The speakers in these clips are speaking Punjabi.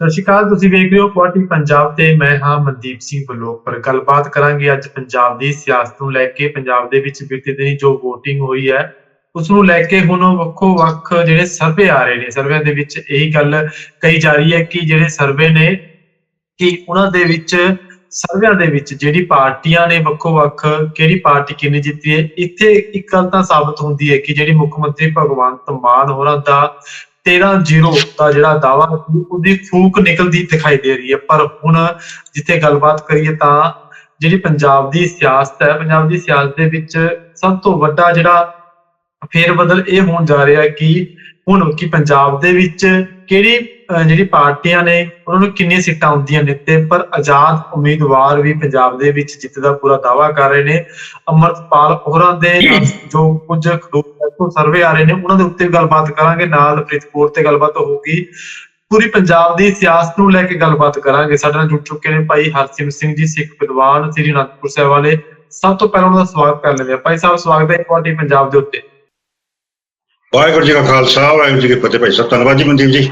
ਸਤਿ ਸ਼੍ਰੀ ਅਕਾਲ, ਤੁਸੀਂ ਵੇਖ ਰਹੇ ਹੋ ਪੁਆਟੀ ਪੰਜਾਬ ਤੇ ਮੈਂ ਹਾਂ ਮਨਦੀਪ ਸਿੰਘ ਬਲੋਕ ਪਰ ਗੱਲਬਾਤ ਕਰਾਂਗੇ ਅੱਜ ਪੰਜਾਬ ਦੀ ਸਿਆਸਤ ਨੂੰ ਲੈ ਕੇ, ਪੰਜਾਬ ਦੇ ਵਿੱਚ ਬੀਤੇ ਦਿਨੀ ਜੋ VOTING ਹੋਈ ਹੈ, ਉਸ ਨੂੰ ਲੈ ਕੇ ਹੁਣ ਵੱਖੋ ਵੱਖ ਜਿਹੜੇ ਸਰਵੇ ਆ ਰਹੇ ਨੇ ਸਰਵੇਆਂ ਦੇ ਵਿੱਚ ਇਹੀ ਗੱਲ ਕਹੀ ਜਾ ਰਹੀ ਹੈ ਕਿ ਜਿਹੜੇ ਸਰਵੇ ਨੇ ਕਿ ਉਹਨਾਂ ਦੇ ਵਿੱਚ ਸਰਵਿਆਂ ਦੇ ਵਿੱਚ ਜਿਹੜੀ ਪਾਰਟੀਆਂ ਨੇ ਵੱਖੋ ਵੱਖ ਕਿਹੜੀ ਪਾਰਟੀ ਕਿੰਨੀ ਜਿੱਤੀ ਹੈ, ਇੱਥੇ ਇੱਕ ਗੱਲ ਤਾਂ ਸਾਬਤ ਹੁੰਦੀ ਹੈ ਕਿ ਜਿਹੜੀ ਮੁੱਖ ਮੰਤਰੀ ਭਗਵੰਤ ਮਾਨ ਹੋਰਾਂ ਦਾ 13-0 ਦਾ ਜਿਹੜਾ ਦਾਵਾ ਉਹਦੀ ਫੂਕ ਨਿਕਲਦੀ ਦਿਖਾਈ ਦੇ ਰਹੀ ਹੈ। ਪਰ ਹੁਣ ਜਿੱਥੇ ਗੱਲਬਾਤ ਕਰੀਏ ਤਾਂ ਜਿਹੜੀ ਪੰਜਾਬ ਦੀ ਸਿਆਸਤ ਹੈ, ਪੰਜਾਬ ਦੀ ਸਿਆਸਤ ਦੇ ਵਿੱਚ ਸਭ ਤੋਂ ਵੱਡਾ ਜਿਹੜਾ ਫੇਰ ਬਦਲ ਇਹ ਹੋਣ ਜਾ ਰਿਹਾ ਕਿ ਹੁਣ ਕਿ ਪੰਜਾਬ ਦੇ ਵਿੱਚ ਕਿਹੜੀ ਜਿਹੜੀ ਪਾਰਟੀਆਂ ਨੇ, ਉਹਨਾਂ ਨੂੰ ਕਿੰਨੀਆਂ ਸੀਟਾਂ ਆਉਂਦੀਆਂ ਨੇ ਤੇ ਪਰ ਆਜ਼ਾਦ ਉਮੀਦਵਾਰ ਵੀ ਪੰਜਾਬ ਦੇ ਵਿੱਚ ਜਿੱਤ ਦਾ ਪੂਰਾ ਦਾਵਾ ਕਰ ਰਹੇ ਨੇ। ਅਮਰਤਪਾਲ ਹੋਰਾਂ ਦੇ ਨਾਲ ਜੋ ਕੁਝ ਖਡੂਰ ਸਰਵੇ ਆ ਰਹੇ ਨੇ, ਉਹਨਾਂ ਦੇ ਉੱਤੇ ਗੱਲਬਾਤ ਕਰਾਂਗੇ, ਨਾਲ ਫਰੀਦਕੋਟ ਤੇ ਗੱਲਬਾਤ ਹੋਊਗੀ। ਪੂਰੀ ਪੰਜਾਬ ਦੀ ਸਿਆਸਤ ਨੂੰ ਲੈ ਕੇ ਗੱਲਬਾਤ ਕਰਾਂਗੇ। ਸਾਡੇ ਨਾਲ ਜੁੜ ਚੁੱਕੇ ਨੇ ਭਾਈ ਹਰਸਿਮ ਸਿੰਘ ਜੀ, ਸਿੱਖ ਵਿਦਵਾਨ, ਸ੍ਰੀ ਅਨੰਦਪੁਰ ਸਾਹਿਬ ਵਾਲੇ। ਸਭ ਤੋਂ ਪਹਿਲਾਂ ਉਹਨਾਂ ਦਾ ਸਵਾਗਤ ਕਰ ਲੈਂਦੇ ਆ ਭਾਈ ਸਾਹਿਬ, ਸਵਾਗਤ ਹੈ ਤੁਹਾਡੀ ਪੰਜਾਬ ਦੇ ਉੱਤੇ। ਵਾਹਿਗੁਰੂ ਜੀ ਕਾ ਖਾਲਸਾ, ਵਾਹਿਗੁਰੂ ਜੀ ਕੀ ਫਤਿਹ ਭਾਈ ਸਾਹਿਬ। ਧੰਨਵਾਦ ਜੀ, ਮਨਦੀਪ ਜੀ।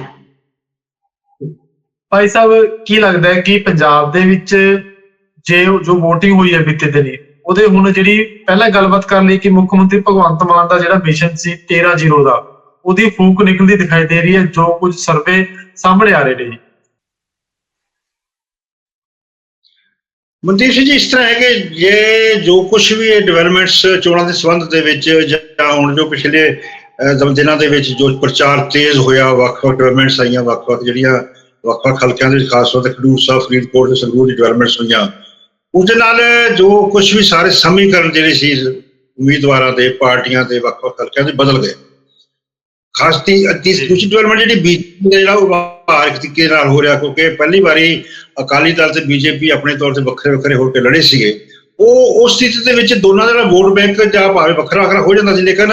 ਭਾਈ ਸਾਹਿਬ, ਕੀ ਲੱਗਦਾ ਹੈ ਕਿ ਪੰਜਾਬ ਦੇ ਵਿੱਚ ਜੇ ਜੋ VOTING ਹੋਈ ਹੈ ਬੀਤੇ ਦਿਨੀ, ਉਹਦੇ ਹੁਣ ਜਿਹੜੀ ਪਹਿਲਾਂ ਗੱਲਬਾਤ ਕਰ ਲਈ ਕਿ ਮੁੱਖ ਮੰਤਰੀ ਭਗਵੰਤ ਮਾਨ ਦਾ ਜਿਹੜਾ ਮਿਸ਼ਨ ਸੀ 13-0 ਦਾ, ਉਹਦੀ ਫੂਕ ਨਿਕਲਦੀ ਦਿਖਾਈ ਦੇ ਰਹੀ ਹੈ, ਜੋ ਕੁਝ ਸਰਵੇ ਸਾਹਮਣੇ ਆ ਰਹੇ ਨੇ ਮਨਦੀਪ ਸਿੰਘ ਜੀ, ਇਸ ਤਰ੍ਹਾਂ ਹੈ ਕਿ ਜੇ ਜੋ ਕੁਝ ਵੀ ਇਹ ਡਿਵੈਲਪਮੈਂਟਸ ਚੋਣਾਂ ਦੇ ਸੰਬੰਧ ਦੇ ਵਿੱਚ ਜਾਂ ਹੁਣ ਜੋ ਪਿਛਲੇ ਦਿਨਾਂ ਦੇ ਵਿੱਚ ਜੋ ਪ੍ਰਚਾਰ ਤੇਜ਼ ਹੋਇਆ, ਵੱਖ-ਵੱਖ ਡਿਵੈਲਪਮੈਂਟਸ ਆਈਆਂ, ਵੱਖ-ਵੱਖ ਜਿਹੜੀਆਂ ਵੱਖ-ਵੱਖ ਹਲਕਿਆਂ ਦੇ ਖਾਸ ਤੌਰ ਤੇ ਖਡੂਰ ਸਾਹਿਬ ਫਰੀਦਕੋਟ ਤੇ ਸੰਗਰੂਰ ਦੀ ਡਿਵੈਲਪਮੈਂਟਸ ਹੋਈਆਂ। ਉਹਦੇ ਨਾਲ ਜੋ ਕੁਝ ਵੀ ਸਾਰੇ ਸਮੀਕਰਨ ਜਿਹੜੇ ਸੀ ਉਮੀਦਵਾਰਾਂ ਦੇ ਪਾਰਟੀਆਂ ਦੇ ਵੱਖ-ਵੱਖ ਹਲਕਿਆਂ ਦੇ ਬਦਲ ਗਏ। ਖਾਸ ਤੀ ਇਸ ਦੂਜੀ ਡਿਵੈਲਪਮੈਂਟ ਜਿਹੜੀ ਬੀਜੇਪੀ ਦਾ ਜਿਹੜਾ ਵਪਾਰਕ ਤਰੀਕੇ ਨਾਲ ਹੋ ਰਿਹਾ ਕਿਉਂਕਿ ਪਹਿਲੀ ਵਾਰੀ ਅਕਾਲੀ ਦਲ ਤੇ ਬੀਜੇਪੀ ਆਪਣੇ ਤੌਰ ਤੇ ਵੱਖਰੇ ਵੱਖਰੇ ਹੋ ਕੇ ਲੜੇ ਸੀਗੇ। ਉਹ ਉਸ ਸਥਿਤੀ ਦੇ ਵਿੱਚ ਦੋਨਾਂ ਦਾ ਜਿਹੜਾ ਵੋਟ ਬੈਂਕ ਜਾਂ ਭਾਵੇਂ ਵੱਖਰਾ ਵੱਖਰਾ ਹੋ ਜਾਂਦਾ ਸੀ, ਲੇਕਿਨ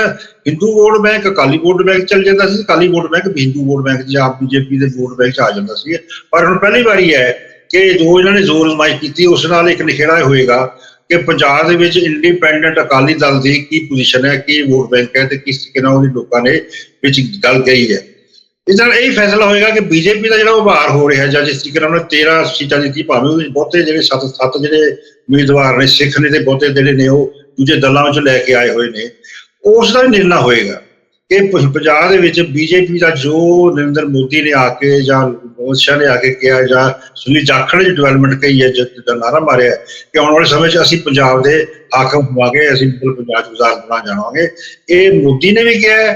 Hindu vote bank Akali vote bank ਚੱਲ ਜਾਂਦਾ ਸੀ, Akali vote bank Hindu vote bank ਜਾਂ ਬੀਜੇਪੀ ਦੇ ਵੋਟ ਬੈਂਕ ਚ ਆ ਜਾਂਦਾ ਸੀ। ਪਰ ਹੁਣ ਪਹਿਲੀ ਵਾਰੀ ਹੈ ਕਿ ਜੋ ਇਹਨਾਂ ਨੇ ਜ਼ੋਰ ਅਜ਼ਮਾਇਸ਼ ਕੀਤੀ, ਉਸ ਨਾਲ ਇੱਕ ਨਿਖੇੜਾ ਹੋਏਗਾ ਕਿ ਪੰਜਾਬ ਦੇ ਵਿੱਚ ਇੰਡੀਪੈਂਡੈਂਟ ਅਕਾਲੀ ਦਲ ਦੀ ਕੀ ਪੋਜੀਸ਼ਨ ਹੈ, ਕੀ ਵੋਟ ਬੈਂਕ ਹੈ ਤੇ ਕਿਸ ਤਰੀਕੇ ਨਾਲ ਉਹਦੇ ਲੋਕਾਂ ਨੇ ਵਿੱਚ ਗੱਲ ਗਈ ਹੈ। ਇਸ ਨਾਲ ਇਹ ਫੈਸਲਾ ਹੋਏਗਾ ਕਿ ਬੀਜੇਪੀ ਦਾ ਜਿਹੜਾ ਉਭਾਰ ਹੋ ਰਿਹਾ ਜਾਂ ਜਿਸ ਤਰੀਕੇ ਨਾਲ ਉਹਨੇ 13 ਸੀਟਾਂ ਦਿੱਤੀ ਭਾਵੇਂ ਉਹਦੇ ਵਿੱਚ ਬਹੁਤੇ ਜਿਹੜੇ 7 7 ਜਿਹੜੇ ਉਮੀਦਵਾਰ ਨੇ, ਸਿੱਖ ਨੇ ਤੇ ਬਹੁਤੇ ਜਿਹੜੇ ਨੇ ਉਹ ਦੂਜੇ ਦਲਾਂ ਵਿੱਚੋਂ ਲੈ ਕੇ ਆਏ ਹੋਏ ਨੇ, ਉਸ ਦਾ ਵੀ ਨਿਰਣਾ ਹੋਏਗਾ ਕਿ ਪੰਜਾਬ ਦੇ ਵਿੱਚ ਬੀਜੇਪੀ ਦਾ ਜੋ ਨਰਿੰਦਰ ਮੋਦੀ ਨੇ ਆ ਕੇ ਜਾਂ ਅਮਿਤ ਸ਼ਾਹ ਨੇ ਆ ਕੇ ਕਿਹਾ ਜਾਂ ਸੁਨੀਲ ਜਾਖੜ ਨੇ ਡਿਵੈਲਪਮੈਂਟ ਕਹੀ ਹੈ, ਜਿਸ ਦਾ ਨਾਰਾ ਮਾਰਿਆ ਕਿ ਆਉਣ ਵਾਲੇ ਸਮੇਂ 'ਚ ਅਸੀਂ ਪੰਜਾਬ ਦੇ ਹਾਕਮ ਹੋਵਾਂਗੇ, ਅਸੀਂ ਬਿਲਕੁਲ ਪੰਜਾਬ 'ਚ ਗੁਜ਼ਾਰ ਬਣਾ ਜਾਵਾਂਗੇ ਇਹ ਮੋਦੀ ਨੇ ਵੀ ਕਿਹਾ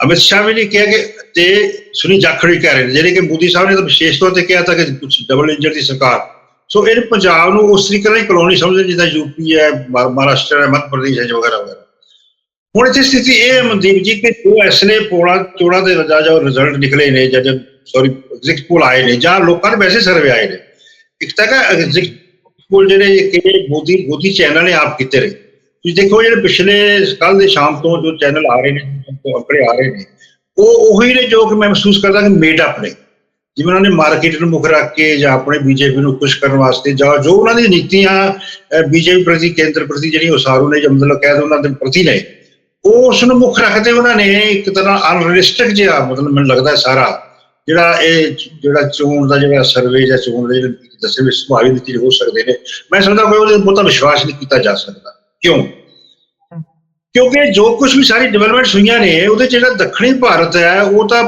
ਅਮਿਤ ਸ਼ਾਹ ਵੀ ਨੇ ਕਿਹਾ ਕਿ ਤੇ ਸੁਨੀਲ ਜਾਖੜ ਵੀ ਕਹਿ ਰਹੇ ਨੇ, ਜਿਹੜੇ ਕਿ ਮੋਦੀ ਸਾਹਿਬ ਨੇ ਤਾਂ ਵਿਸ਼ੇਸ਼ ਤੌਰ ਤੇ ਕਿਹਾ ਤਾਂ ਕਿ ਕੁਝ ਡਬਲ ਇੰਜਨ ਦੀ ਸਰਕਾਰ। ਸੋ ਇਹ ਪੰਜਾਬ ਨੂੰ ਉਸ ਤਰੀਕੇ ਨਾਲ ਕਲੋਨੀ ਸਮਝਦੇ ਜਿੱਦਾਂ ਯੂਪੀ ਹੈ ਮਹਾਰਾਸ਼ਟਰ ਹੈ, ਮੱਧ ਪ੍ਰਦੇਸ਼ ਹੈ, ਵਗੈਰਾ ਵਗੈਰਾ। ਹੁਣ ਇੱਥੇ ਸਥਿਤੀ ਇਹ ਹੈ, ਮਨਦੀਪ ਜੀ, ਕਿ ਜੋ ਐਸਲੇ ਪੋਲਾ, ਚੋਣਾਂ ਦੇ ਰਜਾ ਜੋ ਰਿਜ਼ਲਟ ਨਿਕਲੇ ਨੇ ਜਦ ਸੌਰੀ ਐਗਜ਼ਿਟ ਪੋਲ ਆਏ ਨੇ, ਜਾਂ ਲੋਕਾਂ ਦੇ ਵੈਸੇ ਸਰਵੇ ਆਏ ਨੇ, ਇੱਕ ਤਾਂ ਕਿ ਐਗਜ਼ਿਟ ਪੋਲ ਜਿਹੜੇ ਕਿ ਮੋਦੀ ਮੋਦੀ ਚੈਨਲ ਨੇ ਆਪ ਕੀਤੇ ਰਹੇ ਤੁਸੀਂ ਦੇਖੋ, ਜਿਹੜੇ ਪਿਛਲੇ ਕੱਲ ਦੇ ਸ਼ਾਮ ਤੋਂ ਜੋ ਚੈਨਲ ਆ ਰਹੇ ਨੇ ਅੰਕੜੇ ਆ ਰਹੇ ਨੇ ਉਹ ਉਹੀ ਨੇ ਜੋ ਕਿ ਮੈਂ ਮਹਿਸੂਸ ਕਰਦਾ ਕਿ ਮੇਡ ਅਪ ਨੇ। ਜਿਵੇਂ ਉਹਨਾਂ ਨੇ ਮਾਰਕੀਟ ਨੂੰ ਮੁੱਖ ਰੱਖ ਕੇ ਜਾਂ ਆਪਣੇ ਬੀਜੇਪੀ ਨੂੰ ਖੁਸ਼ ਕਰਨ ਵਾਸਤੇ ਜਾਂ ਜੋ ਉਹਨਾਂ ਦੀ ਨੀਤੀਆਂ ਬੀਜੇਪੀ ਪ੍ਰਤੀ, ਕੇਂਦਰ ਪ੍ਰਤੀ ਜਿਹੜੀ ਉਸਾਰੂ ਨੇ ਜਾਂ ਮਤਲਬ ਕਹਿ ਦੋ ਉਹਨਾਂ ਦੇ ਪ੍ਰਤੀ ਨੇ, ਉਹ ਉਸ ਨੂੰ ਮੁੱਖ ਰੱਖਦੇ ਉਹਨਾਂ ਨੇ ਇੱਕ ਤਰ੍ਹਾਂ ਅਨਰੀਅਲਿਸਟਿਕ ਜਿਹਾ ਮਤਲਬ ਮੈਨੂੰ ਲੱਗਦਾ ਸਾਰਾ। ਜਿਹੜਾ ਇਹ ਜਿਹੜਾ ਚੋਣ ਦਾ ਜਿਹੜਾ ਸਰਵੇ ਜਾਂ ਚੋਣ ਦੇ ਜਿਹੜੇ ਦੱਸੇ ਵਿੱਚ ਸੁਭਾਵਿਕ ਨਤੀਜੇ ਹੋ ਸਕਦੇ ਨੇ, ਮੈਂ ਸਮਝਦਾ ਕੋਈ ਉਹਦੇ ਬਹੁਤਾ ਵਿਸ਼ਵਾਸ ਨਹੀਂ ਕੀਤਾ ਜਾ ਸਕਦਾ। ਕਿਉਂ? ਕਿਉਂਕਿ ਜੋ ਕੁਝ ਵੀ ਸਾਰੀ ਡਿਵੈਲਪਮੈਂਟਸ ਹੋਈਆਂ ਨੇ, ਉਹਦੇ 'ਚ ਜਿਹੜਾ ਦੱਖਣੀ ਭਾਰਤ ਹੈ, ਉਹ ਤਾਂ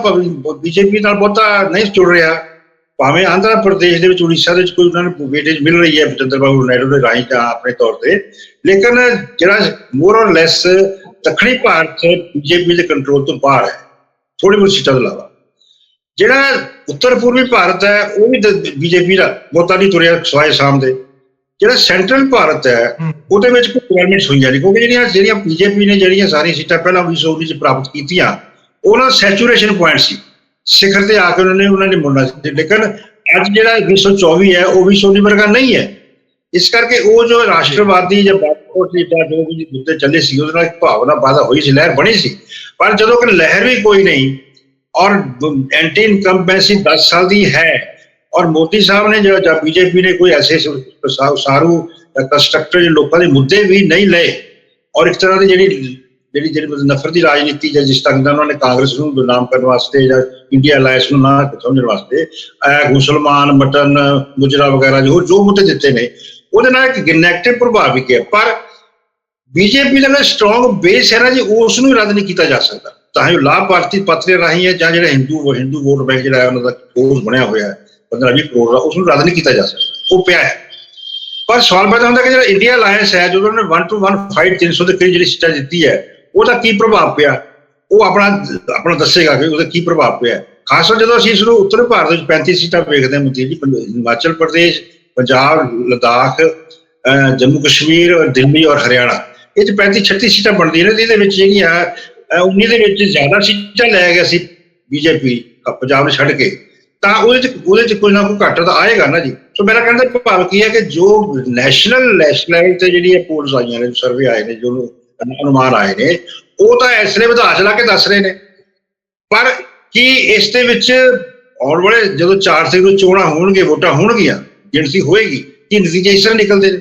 ਬੀਜੇਪੀ ਨਾਲ ਬਹੁਤਾ ਨਹੀਂ ਜੁੜ ਰਿਹਾ। ਭਾਵੇਂ ਆਂਧਰਾ ਪ੍ਰਦੇਸ਼ ਦੇ ਵਿੱਚ, ਉੜੀਸਾ ਦੇ ਵਿੱਚ ਕੋਈ ਉਹਨਾਂ ਨੂੰ ਵੇਟੇਜ ਮਿਲ ਰਹੀ ਹੈ ਚੰਦਰਬਾਬੂ ਨਾਇਡੂ ਦੇ ਰਾਹੀਂ ਜਾਂ ਆਪਣੇ ਤੌਰ ਤੇ। ਲੇਕਿਨ ਜਿਹੜਾ ਮੋਰ ਔਰ ਲੈਸ ਦੱਖਣੀ ਭਾਰਤ ਬੀਜੇਪੀ ਦੇ ਕੰਟਰੋਲ ਤੋਂ ਬਾਹਰ ਹੈ ਥੋੜੀ ਬਹੁਤ ਸੀਟਾਂ ਤੋਂ ਇਲਾਵਾ। ਜਿਹੜਾ ਉੱਤਰ ਪੂਰਬੀ ਭਾਰਤ ਹੈ, ਉਹ ਵੀ ਬੀਜੇਪੀ ਦਾ ਬਹੁਤਾ ਨਹੀਂ ਤੁਰਿਆ ਸਵਾਏ ਸ਼ਾਮ ਦੇ। ਜਿਹੜਾ ਸੈਂਟਰਲ ਭਾਰਤ ਹੈ। ਉਹਦੇ ਵਿੱਚ ਕੋਈ ਡਿਵੈਲਪਮੈਂਟਸ ਹੋਈਆਂ ਨਹੀਂ ਕਿਉਂਕਿ ਜਿਹੜੀਆਂ ਜਿਹੜੀਆਂ ਬੀਜੇਪੀ ਨੇ ਜਿਹੜੀਆਂ ਸਾਰੀਆਂ ਸੀਟਾਂ ਪਹਿਲਾਂ 1919 ਚ ਪ੍ਰਾਪਤ ਕੀਤੀਆਂ ਉਹਨਾਂ ਸੈਚੂਰੇਸ਼ਨ ਪੁਆਇੰਟ ਸੀ। ਸਿਖਰ ਤੇ ਆ ਕੇ ਉਹਨਾਂ ਨੇ ਉਹਨਾਂ ਨੇ ਮੁੜਨਾ ਸੀ। ਲੇਕਿਨ ਅੱਜ ਜਿਹੜਾ 2024 ਹੈ ਉਹ 2019 ਵਰਗਾ ਨਹੀਂ ਹੈ। ਇਸ ਕਰਕੇ ਉਹ ਜੋ ਰਾਸ਼ਟਰਵਾਦੀ ਜਾਂ ਬਾਪੂ ਸੀਟਾਂ ਜੋ ਵੀ ਮੁੱਦੇ ਚੱਲੇ ਸੀ ਉਹਦੇ ਨਾਲ ਇੱਕ ਭਾਵਨਾ ਪੈਦਾ ਹੋਈ ਸੀ ਲਹਿਰ ਬਣੀ ਸੀ। ਪਰ ਜਦੋਂ ਕਿ ਲਹਿਰ ਵੀ ਕੋਈ ਨਹੀਂ ਔਰ ਐਂਟੀ ਇਨਕੰਬੈਂਸੀ 10 ਸਾਲ ਦੀ ਹੈ। ਔਰ ਮੋਦੀ ਸਾਹਿਬ ਨੇ ਜੋ ਜਾਂ ਬੀਜੇਪੀ ਨੇ ਕੋਈ ਐਸੇ ਸਾਰੂ ਕੰਸਟਰਕਟਰ ਲੋਕਾਂ ਦੇ ਮੁੱਦੇ ਵੀ ਨਹੀਂ ਲਏ, ਔਰ ਇੱਕ ਤਰ੍ਹਾਂ ਦੀ ਜਿਹੜੀ ਜਿਹੜੀ ਜਿਹੜੀ ਮਤਲਬ ਨਫ਼ਰਤ ਦੀ ਰਾਜਨੀਤੀ ਜਾਂ ਜਿਸ ਤਰ੍ਹਾਂ ਦਾ ਉਹਨਾਂ ਨੇ ਕਾਂਗਰਸ ਨੂੰ ਬਦਨਾਮ ਕਰਨ ਵਾਸਤੇ ਜਾਂ ਇੰਡੀਆ ਅਲਾਈਅੰਸ ਨੂੰ ਨਾ ਸਮਝਣ ਵਾਸਤੇ ਅਹ ਮੁਸਲਮਾਨ, ਮਟਨ, ਗੁਜਰਾ ਵਗੈਰਾ ਜੋ ਜੋ ਮੁੱਦੇ ਦਿੱਤੇ ਨੇ, ਉਹਦੇ ਨਾਲ ਇੱਕ ਨੈਗੇਟਿਵ ਪ੍ਰਭਾਵ ਵੀ ਪਿਆ। ਪਰ ਬੀਜੇਪੀ ਦਾ ਜਿਹੜਾ ਸਟਰੋਂਗ ਬੇਸ ਹੈ ਨਾ ਜੀ, ਉਸ ਨੂੰ ਰੱਦ ਨਹੀਂ ਕੀਤਾ ਜਾ ਸਕਦਾ। ਤਾਂ ਇਹ ਲਾਭ ਭਾਰਤੀ ਪੱਤਰੇ ਰਾਹੀਂ ਹੈ ਜਾਂ ਜਿਹੜਾ ਹਿੰਦੂ ਹਿੰਦੂ ਵੋਟ ਬੈਂਕ ਜਿਹੜਾ ਹੈ, ਉਹਨਾਂ ਦਾ ਕੋਰਸ ਬਣਿਆ ਹੋਇਆ ਹੈ। 15-20 ਕਰੋੜ ਦਾ ਉਸ ਨੂੰ ਰੱਦ ਨਹੀਂ ਕੀਤਾ ਜਾ ਸਕਦਾ। ਉਹ ਪਿਆ ਹੈ। ਪਰ ਸਵਾਲ ਪੈਦਾ ਹੁੰਦਾ ਕਿ ਜਿਹੜਾ ਇੰਡੀਆ ਅਲਾਈਅੰਸ ਹੈ ਜਦੋਂ ਉਹਨਾਂ ਨੇ 1 ਟੂ 1 ਫਾਈਟ 300 ਦੇ ਕਰੀਬ ਜਿਹੜੀ ਸੀਟਾਂ ਦਿੱਤੀ ਹੈ, ਉਹਦਾ ਕੀ ਪ੍ਰਭਾਵ ਪਿਆ? ਉਹ ਆਪਣਾ ਆਪਣਾ ਦੱਸੇਗਾ ਕਿ ਉਹਦਾ ਕੀ ਪ੍ਰਭਾਵ ਪਿਆ ਖਾਸ ਕਰ ਜਦੋਂ ਅਸੀਂ ਇਸ ਨੂੰ ਉੱਤਰ ਭਾਰਤ ਵਿੱਚ 35 ਸੀਟਾਂ ਵੇਖਦੇ ਹਾਂ ਮਤਲਬ ਜੀ ਹਿਮਾਚਲ ਪ੍ਰਦੇਸ਼, ਪੰਜਾਬ, ਲਦਾਖ ਜੰਮੂ ਕਸ਼ਮੀਰ ਔਰ ਦਿੱਲੀ ਔਰ ਹਰਿਆਣਾ। ਇਹ 'ਚ 35 36 ਸੀਟਾਂ ਬਣਦੀਆਂ ਨੇ ਤੇ ਇਹਦੇ ਵਿੱਚ ਜਿਹੜੀ ਆ 19 ਦੇ ਵਿੱਚ ਜ਼ਿਆਦਾ ਸੀਟਾਂ ਲੈ ਗਿਆ ਸੀ ਬੀਜੇਪੀ ਪੰਜਾਬ ਨੂੰ ਛੱਡ ਕੇ। ਤਾਂ ਉਹਦੇ ਚ ਉਹਦੇ ਚ ਕੋਈ ਨਾ ਕੋਈ ਘਾਟਾ ਤਾਂ ਆਏਗਾ ਨਾ ਜੀ। ਸੋ ਮੇਰਾ ਕਹਿਣ ਦਾ ਭਾਵ ਕੀ ਹੈ ਕਿ ਜੋ ਨੈਸ਼ਨਲ ਨੈਸ਼ਨਲ ਤੇ ਜਿਹੜੀ ਇਹ ਪੋਲਸ ਆਈਆਂ ਨੇ ਸਰਵੇ ਆਏ ਨੇ, ਜੋ ਅਨੁਮਾਨ ਆਏ ਨੇ, ਉਹ ਤਾਂ ਇਸ ਲਈ ਵਧਾ ਚਲਾ ਕੇ ਦੱਸ ਰਹੇ ਨੇ। ਪਰ ਕੀ ਇਸ ਦੇ ਵਿੱਚ ਆਉਣ ਵਾਲੇ ਜਦੋਂ 4 ਤਰੀਕ ਨੂੰ ਚੋਣਾਂ ਹੋਣਗੇ, ਵੋਟਾਂ ਹੋਣਗੀਆਂ, ਗਿਣਤੀ ਹੋਏਗੀ, ਕਿ ਨਤੀਜੇ ਇਸ ਤਰ੍ਹਾਂ ਨਿਕਲਦੇ ਨੇ?